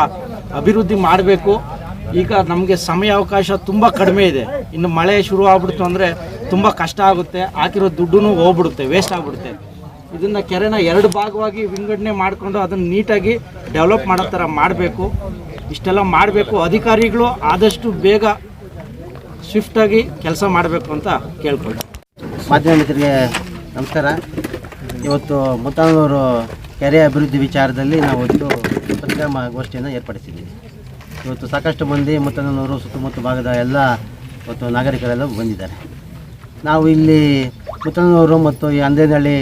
ಅಭಿವೃದ್ಧಿ ಮಾಡಬೇಕು. ಈಗ ನಮಗೆ ಸಮಯ ಅವಕಾಶ ತುಂಬ ಕಡಿಮೆ ಇದೆ. ಇನ್ನು ಮಳೆ ಶುರು ಆಗ್ಬಿಡ್ತು ಅಂದರೆ ತುಂಬ ಕಷ್ಟ ಆಗುತ್ತೆ. ಹಾಕಿರೋ ದುಡ್ಡು ಹೋಗ್ಬಿಡುತ್ತೆ ವೇಸ್ಟ್ ಆಗಿಬಿಡುತ್ತೆ. ಇದನ್ನು ಕೆರೆನ ಎರಡು ಭಾಗವಾಗಿ ವಿಂಗಡಣೆ ಮಾಡಿಕೊಂಡು ಅದನ್ನ ನೀಟಾಗಿ ಡೆವಲಪ್ ಮಾಡೋ ಥರ ಮಾಡಬೇಕು. ಇಷ್ಟೆಲ್ಲ ಮಾಡಬೇಕು. ಅಧಿಕಾರಿಗಳು ಆದಷ್ಟು ಬೇಗ ಸ್ವಿಫ್ಟಾಗಿ ಕೆಲಸ ಮಾಡಬೇಕು ಅಂತ ಕೇಳ್ಕೊಳ್ತೀನಿ. ಮಾಧ್ಯಮ ಮಿತ್ರರಿಗೆ ನಮಸ್ಕಾರ. ಇವತ್ತು ಮುತ್ತಾನೂರು ಕೆರೆ ಅಭಿವೃದ್ಧಿ ವಿಚಾರದಲ್ಲಿ ನಾವು ಇವತ್ತು ಪತ್ರಿಕಾಗೋಷ್ಠಿಯನ್ನು ಏರ್ಪಡಿಸಿದ್ದೀವಿ. ಇವತ್ತು ಸಾಕಷ್ಟು ಮಂದಿ ಮುತ್ತನೂರು ಸುತ್ತಮುತ್ತ ಭಾಗದ ಎಲ್ಲ ಇವತ್ತು ನಾಗರಿಕರೆಲ್ಲ ಬಂದಿದ್ದಾರೆ. ನಾವು ಇಲ್ಲಿ ಮುತ್ತನೂರು ಮತ್ತು ಈ ಅಂದೇನಹಳ್ಳಿ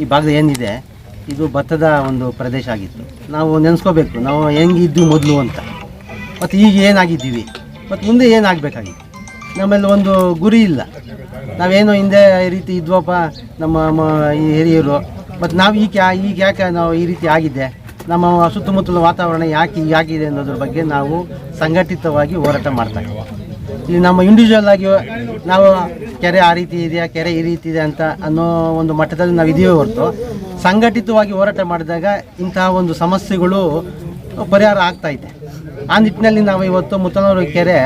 ಈ ಭಾಗದ ಏನಿದೆ, ಇದು ಭತ್ತದ ಒಂದು ಪ್ರದೇಶ ಆಗಿತ್ತು. ನಾವು ನೆನೆಸ್ಕೋಬೇಕು, ನಾವು ಹೆಂಗಿದ್ದು ಮೊದಲು ಅಂತ. ಮತ್ತು ಈಗ ಏನಾಗಿದ್ದೀವಿ? ಮತ್ತು ಮುಂದೆ ಏನಾಗಬೇಕಾಗಿತ್ತು? ನಮ್ಮಲ್ಲಿ ಒಂದು ಗುರಿ ಇಲ್ಲ. ನಾವೇನೋ ಹಿಂದೆ ಈ ರೀತಿ ಇದ್ವಪ್ಪ, ನಮ್ಮ ಈ ಹಿರಿಯರು. ಮತ್ತು ನಾವು ಈಗ ಈಗ ಯಾಕೆ ನಾವು ಈ ರೀತಿ ಆಗಿದೆ ನಮ್ಮ ಸುತ್ತಮುತ್ತಲ ವಾತಾವರಣ ಯಾಕೆ ಹೀಗಾಗಿದೆ ಅನ್ನೋದ್ರ ಬಗ್ಗೆ ನಾವು ಸಂಘಟಿತವಾಗಿ ಹೋರಾಟ ಮಾಡ್ತಾ ಇಲ್ಲಿ ನಮ್ಮ ಇಂಡಿವಿಜುವಲ್ ಆಗಿ ನಾವು ಕೆರೆ ಆ ರೀತಿ ಇದೆಯಾ, ಕೆರೆ ಈ ರೀತಿ ಇದೆ ಅಂತ ಅನ್ನೋ ಒಂದು ಮಟ್ಟದಲ್ಲಿ ನಾವು ಇದೀವಿ ಹೊರತು. ಸಂಘಟಿತವಾಗಿ ಹೋರಾಟ ಮಾಡಿದಾಗ ಇಂತಹ ಒಂದು ಸಮಸ್ಯೆಗಳು ಪರಿಹಾರ ಆಗ್ತಾ ಇದೆ. ಆ ನಿಟ್ಟಿನಲ್ಲಿ ನಾವು ಇವತ್ತು ಮುತ್ತನೂರು ಕೆರೆ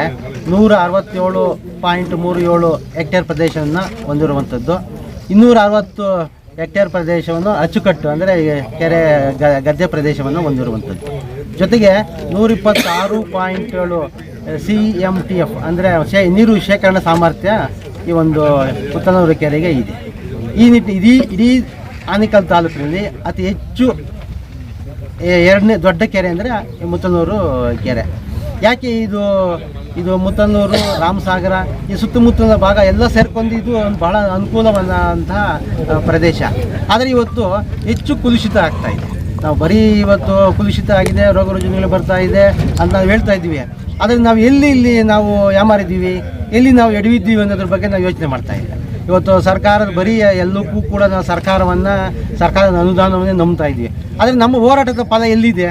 ನೂರ ಅರವತ್ತೇಳು ಪಾಯಿಂಟ್ ಮೂರು ಏಳು ಹೆಕ್ಟೇರ್ ಪ್ರದೇಶವನ್ನು ಹೊಂದಿರುವಂಥದ್ದು. ಇನ್ನೂರ ಅರವತ್ತು ಹೆಕ್ಟೇರ್ ಪ್ರದೇಶವನ್ನು ಅಚ್ಚುಕಟ್ಟು ಅಂದರೆ ಕೆರೆ ಗದ್ದೆ ಪ್ರದೇಶವನ್ನು ಹೊಂದಿರುವಂಥದ್ದು. ಜೊತೆಗೆ ನೂರಿಪ್ಪತ್ತಾರು ಪಾಯಿಂಟ್ ಏಳು ಸಿ ಎಂ ಟಿ ಎಫ್, ಅಂದರೆ ಶೇ, ನೀರು ಶೇಖರಣಾ ಸಾಮರ್ಥ್ಯ ಈ ಒಂದು ಮುತ್ತನೂರು ಕೆರೆಗೆ ಇದೆ. ಈ ನಿಟ್ಟಿನ ಇಡೀ ಇಡೀ ಆನೇಕಲ್ ತಾಲೂಕಿನಲ್ಲಿ ಅತಿ ಹೆಚ್ಚು ಎರಡನೇ ದೊಡ್ಡ ಕೆರೆ ಅಂದರೆ ಮುತ್ತನೂರು ಕೆರೆ. ಯಾಕೆ ಇದು ಇದು ಮುತ್ತನೂರು, ರಾಮಸಾಗರ, ಈ ಸುತ್ತಮುತ್ತಲಿನ ಭಾಗ ಎಲ್ಲ ಸೇರ್ಕೊಂಡು ಒಂದು ಭಾಳ ಅನುಕೂಲವಾದಂತಹ ಪ್ರದೇಶ. ಆದರೆ ಇವತ್ತು ಹೆಚ್ಚು ಕುಲುಷಿತ ಆಗ್ತಾ ಇದೆ. ನಾವು ಬರೀ ಇವತ್ತು ಕುಲುಷಿತ ಆಗಿದೆ, ರೋಗ ರುಜಿನಗಳು ಬರ್ತಾ ಇದೆ ಅಂತ ನಾವು ಹೇಳ್ತಾ ಇದ್ದೀವಿ. ಆದರೆ ನಾವು ಎಲ್ಲಿ ಇಲ್ಲಿ ನಾವು ಯಾಮಾರಿದ್ದೀವಿ? ಎಲ್ಲಿ ನಾವು ಎಡವಿದ್ದೀವಿ ಅನ್ನೋದ್ರ ಬಗ್ಗೆ ನಾವು ಯೋಚನೆ ಮಾಡ್ತಾ ಇಲ್ಲ ಇವತ್ತು ಸರ್ಕಾರದ ಬರೀ ಎಲ್ಲಕ್ಕೂ ಕೂಡ ನಾವು ಸರ್ಕಾರವನ್ನು, ಸರ್ಕಾರದ ಅನುದಾನವನ್ನೇ ನಂಬ್ತಾ ಇದ್ದೀವಿ. ಆದರೆ ನಮ್ಮ ಹೋರಾಟದ ಫಲ ಎಲ್ಲಿದೆ?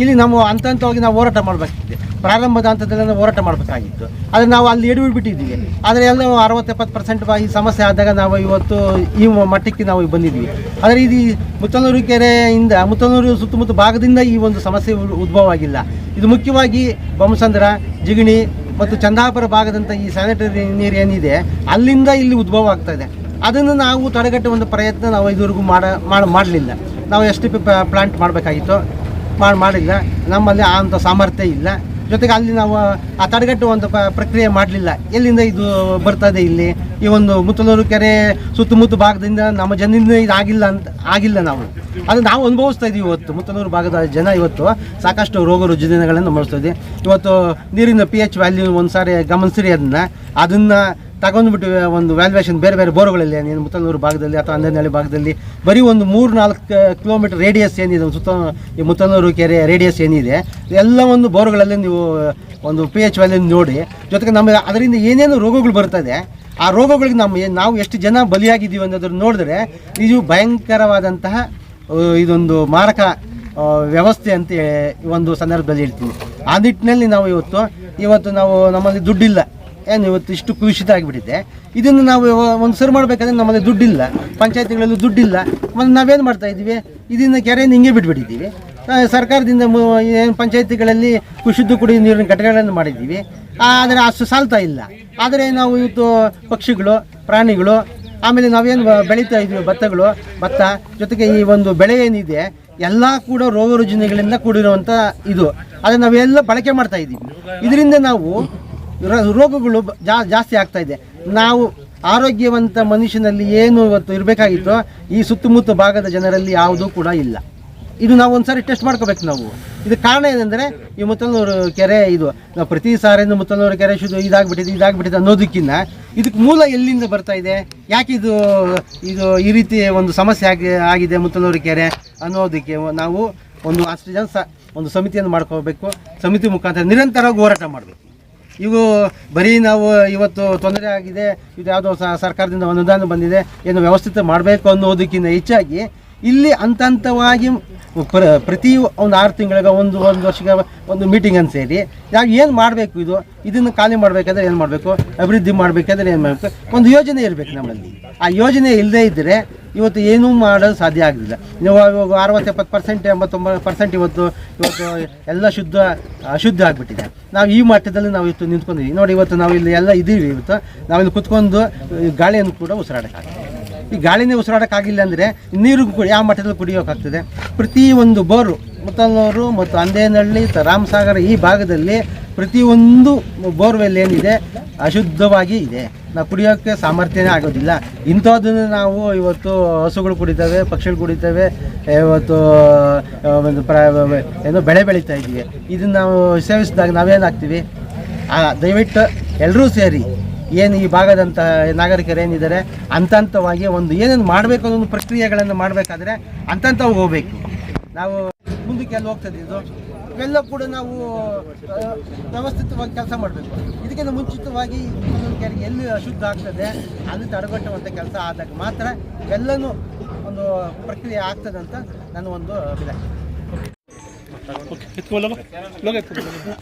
ಇಲ್ಲಿ ನಾವು ಹಂತ ಹಂತವಾಗಿ ನಾವು ಹೋರಾಟ ಮಾಡಬೇಕಿದೆ ಪ್ರಾರಂಭದ ಹಂತದಲ್ಲಿ ಹೋರಾಟ ಮಾಡಬೇಕಾಗಿತ್ತು. ಆದರೆ ನಾವು ಅಲ್ಲಿ ಎಡವಿಡ್ಬಿಟ್ಟಿದ್ದೀವಿ. ಆದರೆ ಎಲ್ಲ ಅರವತ್ತೆಪ್ಪತ್ತು ಪರ್ಸೆಂಟ್ ಈ ಸಮಸ್ಯೆ ಆದಾಗ ನಾವು ಇವತ್ತು ಈ ಮಟ್ಟಕ್ಕೆ ನಾವು ಬಂದಿದ್ದೀವಿ. ಆದರೆ ಇದು ಮುತ್ತನೂರು ಕೆರೆಯಿಂದ ಮುತ್ತನೂರು ಸುತ್ತಮುತ್ತ ಭಾಗದಿಂದ ಈ ಒಂದು ಸಮಸ್ಯೆ ಉದ್- ಉದ್ಭವ ಆಗಿಲ್ಲ. ಇದು ಮುಖ್ಯವಾಗಿ ಬೊಮ್ಮಸಂದ್ರ, ಜಿಗಣಿ ಮತ್ತು ಚಂದಾಪುರ ಭಾಗದಂಥ ಈ ಸ್ಯಾನಿಟರಿ ನೀರು ಏನಿದೆ, ಅಲ್ಲಿಂದ ಇಲ್ಲಿ ಉದ್ಭವ ಆಗ್ತಾ ಇದೆ. ಅದನ್ನು ನಾವು ತಡೆಗಟ್ಟುವ ಒಂದು ಪ್ರಯತ್ನ ನಾವು ಇದುವರೆಗೂ ಮಾಡ ಮಾಡಲಿಲ್ಲ. ನಾವು ಎಷ್ಟು ಪಿ ಪ್ಲಾಂಟ್ ಮಾಡಬೇಕಾಗಿತ್ತು, ಮಾಡಿ, ಮಾಡಿಲ್ಲ. ನಮ್ಮಲ್ಲಿ ಅಂಥ ಸಾಮರ್ಥ್ಯ ಇಲ್ಲ. ಜೊತೆಗೆ ಅಲ್ಲಿ ನಾವು, ಆ ತಡೆಗಟ್ಟುವಂಥ ಒಂದು ಪ್ರಕ್ರಿಯೆ ಮಾಡಲಿಲ್ಲ. ಎಲ್ಲಿಂದ ಇದು ಬರ್ತದೆ ಇಲ್ಲಿ? ಈ ಒಂದು ಮುತ್ತಲೂರು ಕೆರೆ ಸುತ್ತಮುತ್ತ ಭಾಗದಿಂದ ನಮ್ಮ ಜನರಿಂದ ಇದು ಆಗಿಲ್ಲ ಅಂತ, ಆಗಿಲ್ಲ ನಾವು. ಅದು ನಾವು ಅನುಭವಿಸ್ತಾ ಇದ್ದೀವಿ ಇವತ್ತು. ಮುತ್ತಲೂರು ಭಾಗದ ಜನ ಇವತ್ತು ಸಾಕಷ್ಟು ರೋಗ ರುಜಿನಗಳನ್ನು ಅನುಭವಿಸ್ತಾ ಇವತ್ತು ನೀರಿನ ಪಿ ಎಚ್ ವ್ಯಾಲ್ಯೂ ಒಂದು ಸಾರಿ ಗಮನಿಸಿರಿ ಅದನ್ನು. ಅದನ್ನು ತಗೊಂಡ್ಬಿಟ್ಟು ಒಂದು ವ್ಯಾಲ್ಯೂಯೇಷನ್ ಬೇರೆ ಬೇರೆ ಬೋರ್ಗಳಲ್ಲಿ, ಏನು ಮುತ್ತನೂರು ಭಾಗದಲ್ಲಿ ಅಥವಾ ಅಂದನಹಳ್ಳಿ ಭಾಗದಲ್ಲಿ, ಬರೀ ಒಂದು ಮೂರು ನಾಲ್ಕು ಕಿಲೋಮೀಟರ್ ರೇಡಿಯಸ್ ಏನಿದೆ ಸುತ್ತ, ಈ ಮುತ್ತನೂರು ಕೆರೆ ರೇಡಿಯಸ್ ಏನಿದೆ, ಎಲ್ಲ ಒಂದು ಬೋರುಗಳಲ್ಲಿ ನೀವು, ಒಂದು ಪಿ ಎಚ್ ವ್ಯಾಲ್ಯೂ ನೋಡಿ. ಜೊತೆಗೆ ನಮ್ಮ, ಅದರಿಂದ ಏನೇನು ರೋಗಗಳು ಬರ್ತದೆ, ಆ ರೋಗಗಳಿಗೆ ನಮ್ಮ ನಾವು ಎಷ್ಟು ಜನ ಬಲಿಯಾಗಿದ್ದೀವಿ ಅನ್ನೋದನ್ನು ನೋಡಿದ್ರೆ, ಇದು ಭಯಂಕರವಾದಂತಹ ಇದೊಂದು ಮಾರಕ ವ್ಯವಸ್ಥೆ ಅಂತ ಒಂದು ಸಂದರ್ಭದಲ್ಲಿ ಹೇಳ್ತೀನಿ. ಆ ನಿಟ್ಟಿನಲ್ಲಿ ನಾವು ಇವತ್ತು ಇವತ್ತು ನಾವು ನಮ್ಮಲ್ಲಿ ದುಡ್ಡಿಲ್ಲ. ಏನು ಇವತ್ತು ಇಷ್ಟು ಕುಲುಷಿತ ಆಗಿಬಿಟ್ಟಿದೆ. ಇದನ್ನು ನಾವು ಒಂದು ಸರಿ ಮಾಡಬೇಕಂದ್ರೆ ನಮ್ಮಲ್ಲಿ ದುಡ್ಡಿಲ್ಲ. ಪಂಚಾಯತಿಗಳಲ್ಲೂ ದುಡ್ಡಿಲ್ಲ. ಮತ್ತು ನಾವೇನು ಮಾಡ್ತಾ ಇದ್ದೀವಿ? ಇದನ್ನು ಕೆರೆಯನ್ನು ಹಿಂಗೆ ಬಿಟ್ಬಿಟ್ಟಿದ್ದೀವಿ. ಸರ್ಕಾರದಿಂದ ಏನು ಪಂಚಾಯತಿಗಳಲ್ಲಿ ಕುಶುದ್ದು ಕುಡಿಯೋ ನೀರಿನ ಘಟಕಗಳನ್ನು ಮಾಡಿದ್ದೀವಿ. ಆದರೆ ಅಷ್ಟು ಸಾಲ್ತಾ ಇಲ್ಲ. ಆದರೆ ನಾವು ಇವತ್ತು ಪಕ್ಷಿಗಳು, ಪ್ರಾಣಿಗಳು, ಆಮೇಲೆ ನಾವೇನು ಬೆಳೀತಾ ಇದ್ವಿ ಭತ್ತಗಳು, ಭತ್ತ, ಜೊತೆಗೆ ಈ ಒಂದು ಬೆಳೆ ಏನಿದೆ, ಎಲ್ಲ ಕೂಡ ರೋಗ ರುಜಿನಗಳಿಂದ ಕೂಡಿರುವಂಥ ಇದು. ಅದನ್ನು ನಾವೆಲ್ಲ ಬಳಕೆ ಮಾಡ್ತಾ ಇದ್ದೀವಿ. ಇದರಿಂದ ನಾವು ರೋಗಗಳು ಜಾಸ್ತಿ ಆಗ್ತಾ ಇದೆ. ನಾವು ಆರೋಗ್ಯವಂತ ಮನುಷ್ಯನಲ್ಲಿ ಏನು ಇವತ್ತು ಇರಬೇಕಾಗಿತ್ತೋ, ಈ ಸುತ್ತಮುತ್ತ ಭಾಗದ ಜನರಲ್ಲಿ ಯಾವುದೂ ಕೂಡ ಇಲ್ಲ. ಇದು ನಾವು ಒಂದ್ಸಾರಿ ಟೆಸ್ಟ್ ಮಾಡ್ಕೋಬೇಕು ನಾವು. ಇದು ಕಾರಣ ಏನಂದರೆ, ಈ ಮುತ್ತಲೂರು ಕೆರೆ ಇದು, ನಾವು ಪ್ರತಿ ಸಾರಿಯಿಂದ ಮುತ್ತಲೂರು ಕೆರೆ ಶುದ್ಧ ಇದಾಗ್ಬಿಟ್ಟಿದೆ ಇದಾಗ್ಬಿಟ್ಟಿದೆ ಅನ್ನೋದಕ್ಕಿಂತ ಇದಕ್ಕೆ ಮೂಲ ಎಲ್ಲಿಂದ ಬರ್ತಾ ಇದೆ, ಯಾಕೆ ಇದು ಇದು ಈ ರೀತಿ ಒಂದು ಸಮಸ್ಯೆ ಆಗಿ, ಆಗಿದೆ ಮುತ್ತಲೂರು ಕೆರೆ ಅನ್ನೋದಕ್ಕೆ ನಾವು ಒಂದು ಅಷ್ಟು ಜನ ಸ, ಒಂದು ಸಮಿತಿಯನ್ನು ಮಾಡ್ಕೋಬೇಕು. ಸಮಿತಿ ಮುಖಾಂತರ ನಿರಂತರವಾಗಿ ಹೋರಾಟ ಮಾಡಬೇಕು. ಇವು ಬರೀ ನಾವು ಇವತ್ತು ತೊಂದರೆ ಆಗಿದೆ, ಇದು ಯಾವುದೋ ಸರ್ಕಾರದಿಂದ ಅನುದಾನ ಬಂದಿದೆ, ಏನು ವ್ಯವಸ್ಥಿತ ಮಾಡಬೇಕು ಅನ್ನೋದಕ್ಕಿಂತ ಹೆಚ್ಚಾಗಿ ಇಲ್ಲಿ ಹಂತ ಹಂತವಾಗಿ ಪ್ರ, ಪ್ರತಿ ಒಂದು ಆರು ತಿಂಗಳಿಗೆ ಒಂದು ಒಂದು ವರ್ಷಕ್ಕೆ ಒಂದು ಮೀಟಿಂಗ್ ಸೇರಿ ನಾವು ಏನು ಮಾಡಬೇಕು ಇದು? ಇದನ್ನು ಖಾಲಿ ಮಾಡಬೇಕಾದ್ರೆ ಏನು ಮಾಡಬೇಕು? ಅಭಿವೃದ್ಧಿ ಮಾಡಬೇಕಾದ್ರೆ ಏನು ಮಾಡಬೇಕು? ಒಂದು ಯೋಜನೆ ಇರಬೇಕು ನಮ್ಮಲ್ಲಿ. ಆ ಯೋಜನೆ ಇಲ್ಲದೇ ಇದ್ದರೆ ಇವತ್ತು ಏನೂ ಮಾಡಲು ಸಾಧ್ಯ ಆಗಲಿಲ್ಲ ಇವಾಗ ಅರವತ್ತು ಎಪ್ಪತ್ತು ಪರ್ಸೆಂಟ್ ಎಂಬತ್ತೊಂಬತ್ತು ಪರ್ಸೆಂಟ್ ಇವತ್ತು ಇವತ್ತು ಎಲ್ಲ ಶುದ್ಧ ಅಶುದ್ಧ ಆಗಿಬಿಟ್ಟಿದೆ. ನಾವು ಈ ಮಟ್ಟದಲ್ಲಿ ನಾವು ಇವತ್ತು ನಿಂತ್ಕೊಂಡಿದ್ದೀವಿ ನೋಡಿ, ಇವತ್ತು ನಾವು ಇಲ್ಲಿ ಎಲ್ಲ ಇದ್ದೀವಿ ಇವತ್ತು. ನಾವಿಲ್ಲಿ ಕುತ್ಕೊಂಡು ಗಾಳಿಯನ್ನು ಕೂಡ ಉಸಿರಾಡೋಕ್ಕಾಗ್ತದೆ ಈ ಗಾಳಿನೇ ಉಸಿರಾಡೋಕ್ಕಾಗಿಲ್ಲ ಅಂದರೆ ನೀರು ಕುಡಿ ಯಾವ ಮಟ್ಟದಲ್ಲಿ ಕುಡಿಯೋಕ್ಕಾಗ್ತದೆ ಪ್ರತಿಯೊಂದು ಬೋರು ಮುತ್ತಲ್ನೂರು ಮತ್ತು ಅಂದೇನಹಳ್ಳಿ ರಾಮಸಾಗರ ಈ ಭಾಗದಲ್ಲಿ ಪ್ರತಿಯೊಂದು ಬೋರ್ವೆಲ್ ಏನಿದೆ, ಅಶುದ್ಧವಾಗಿ ಇದೆ. ನಾವು ಕುಡಿಯೋಕ್ಕೆ ಸಾಮರ್ಥ್ಯನೇ ಆಗೋದಿಲ್ಲ. ಇಂಥದ್ದನ್ನು ನಾವು ಇವತ್ತು ಹಸುಗಳು ಕುಡಿತವೆ, ಪಕ್ಷಿಗಳು ಕುಡಿತವೆ ಇವತ್ತು ಒಂದು ಪ್ರ, ಏನೋ ಬೆಳೆ ಬೆಳೀತಾ ಇದ್ದೀವಿ ಇದನ್ನು ನಾವು ಸೇವಿಸಿದಾಗ ನಾವೇನಾಗ್ತೀವಿ? ದಯವಿಟ್ಟು ಎಲ್ಲರೂ ಸೇರಿ ಏನು ಈ ಭಾಗದಂಥ ನಾಗರಿಕರು ಏನಿದ್ದಾರೆ ಹಂತ ಹಂತವಾಗಿ ಒಂದು ಏನೇನು ಮಾಡಬೇಕು ಅನ್ನೋ ಒಂದು ಪ್ರಕ್ರಿಯೆಗಳನ್ನು ಮಾಡಬೇಕಾದ್ರೆ ಹಂತ ಹಂತವಾಗಿ ಹೋಗಬೇಕು. ನಾವು ಮುಂದಕ್ಕೆ ಎಲ್ಲ ಹೋಗ್ತದೆ ಇದು ಇವೆಲ್ಲ ಕೂಡ ನಾವು ವ್ಯವಸ್ಥಿತವಾಗಿ ಕೆಲಸ ಮಾಡಬೇಕು. ಇದಕ್ಕಿಂತ ಮುಂಚಿತವಾಗಿ ಕೆರೆಗೆ ಎಲ್ಲಿ ಅಶುದ್ಧ ಆಗ್ತದೆ ಅಲ್ಲಿ ತಡೆಗಟ್ಟುವಂಥ ಕೆಲಸ ಆದಾಗ ಮಾತ್ರ ಎಲ್ಲನೂ ಒಂದು ಪ್ರಕ್ರಿಯೆ ಆಗ್ತದೆ ಅಂತ ನನ್ನ ಒಂದು ಅಭಿಪ್ರಾಯ. ಎತ್ಕೊಳ್ಳಲ್ಲ? ಲೋಗ ಎತ್ಕೊಳ್ಳಲ್ಲ?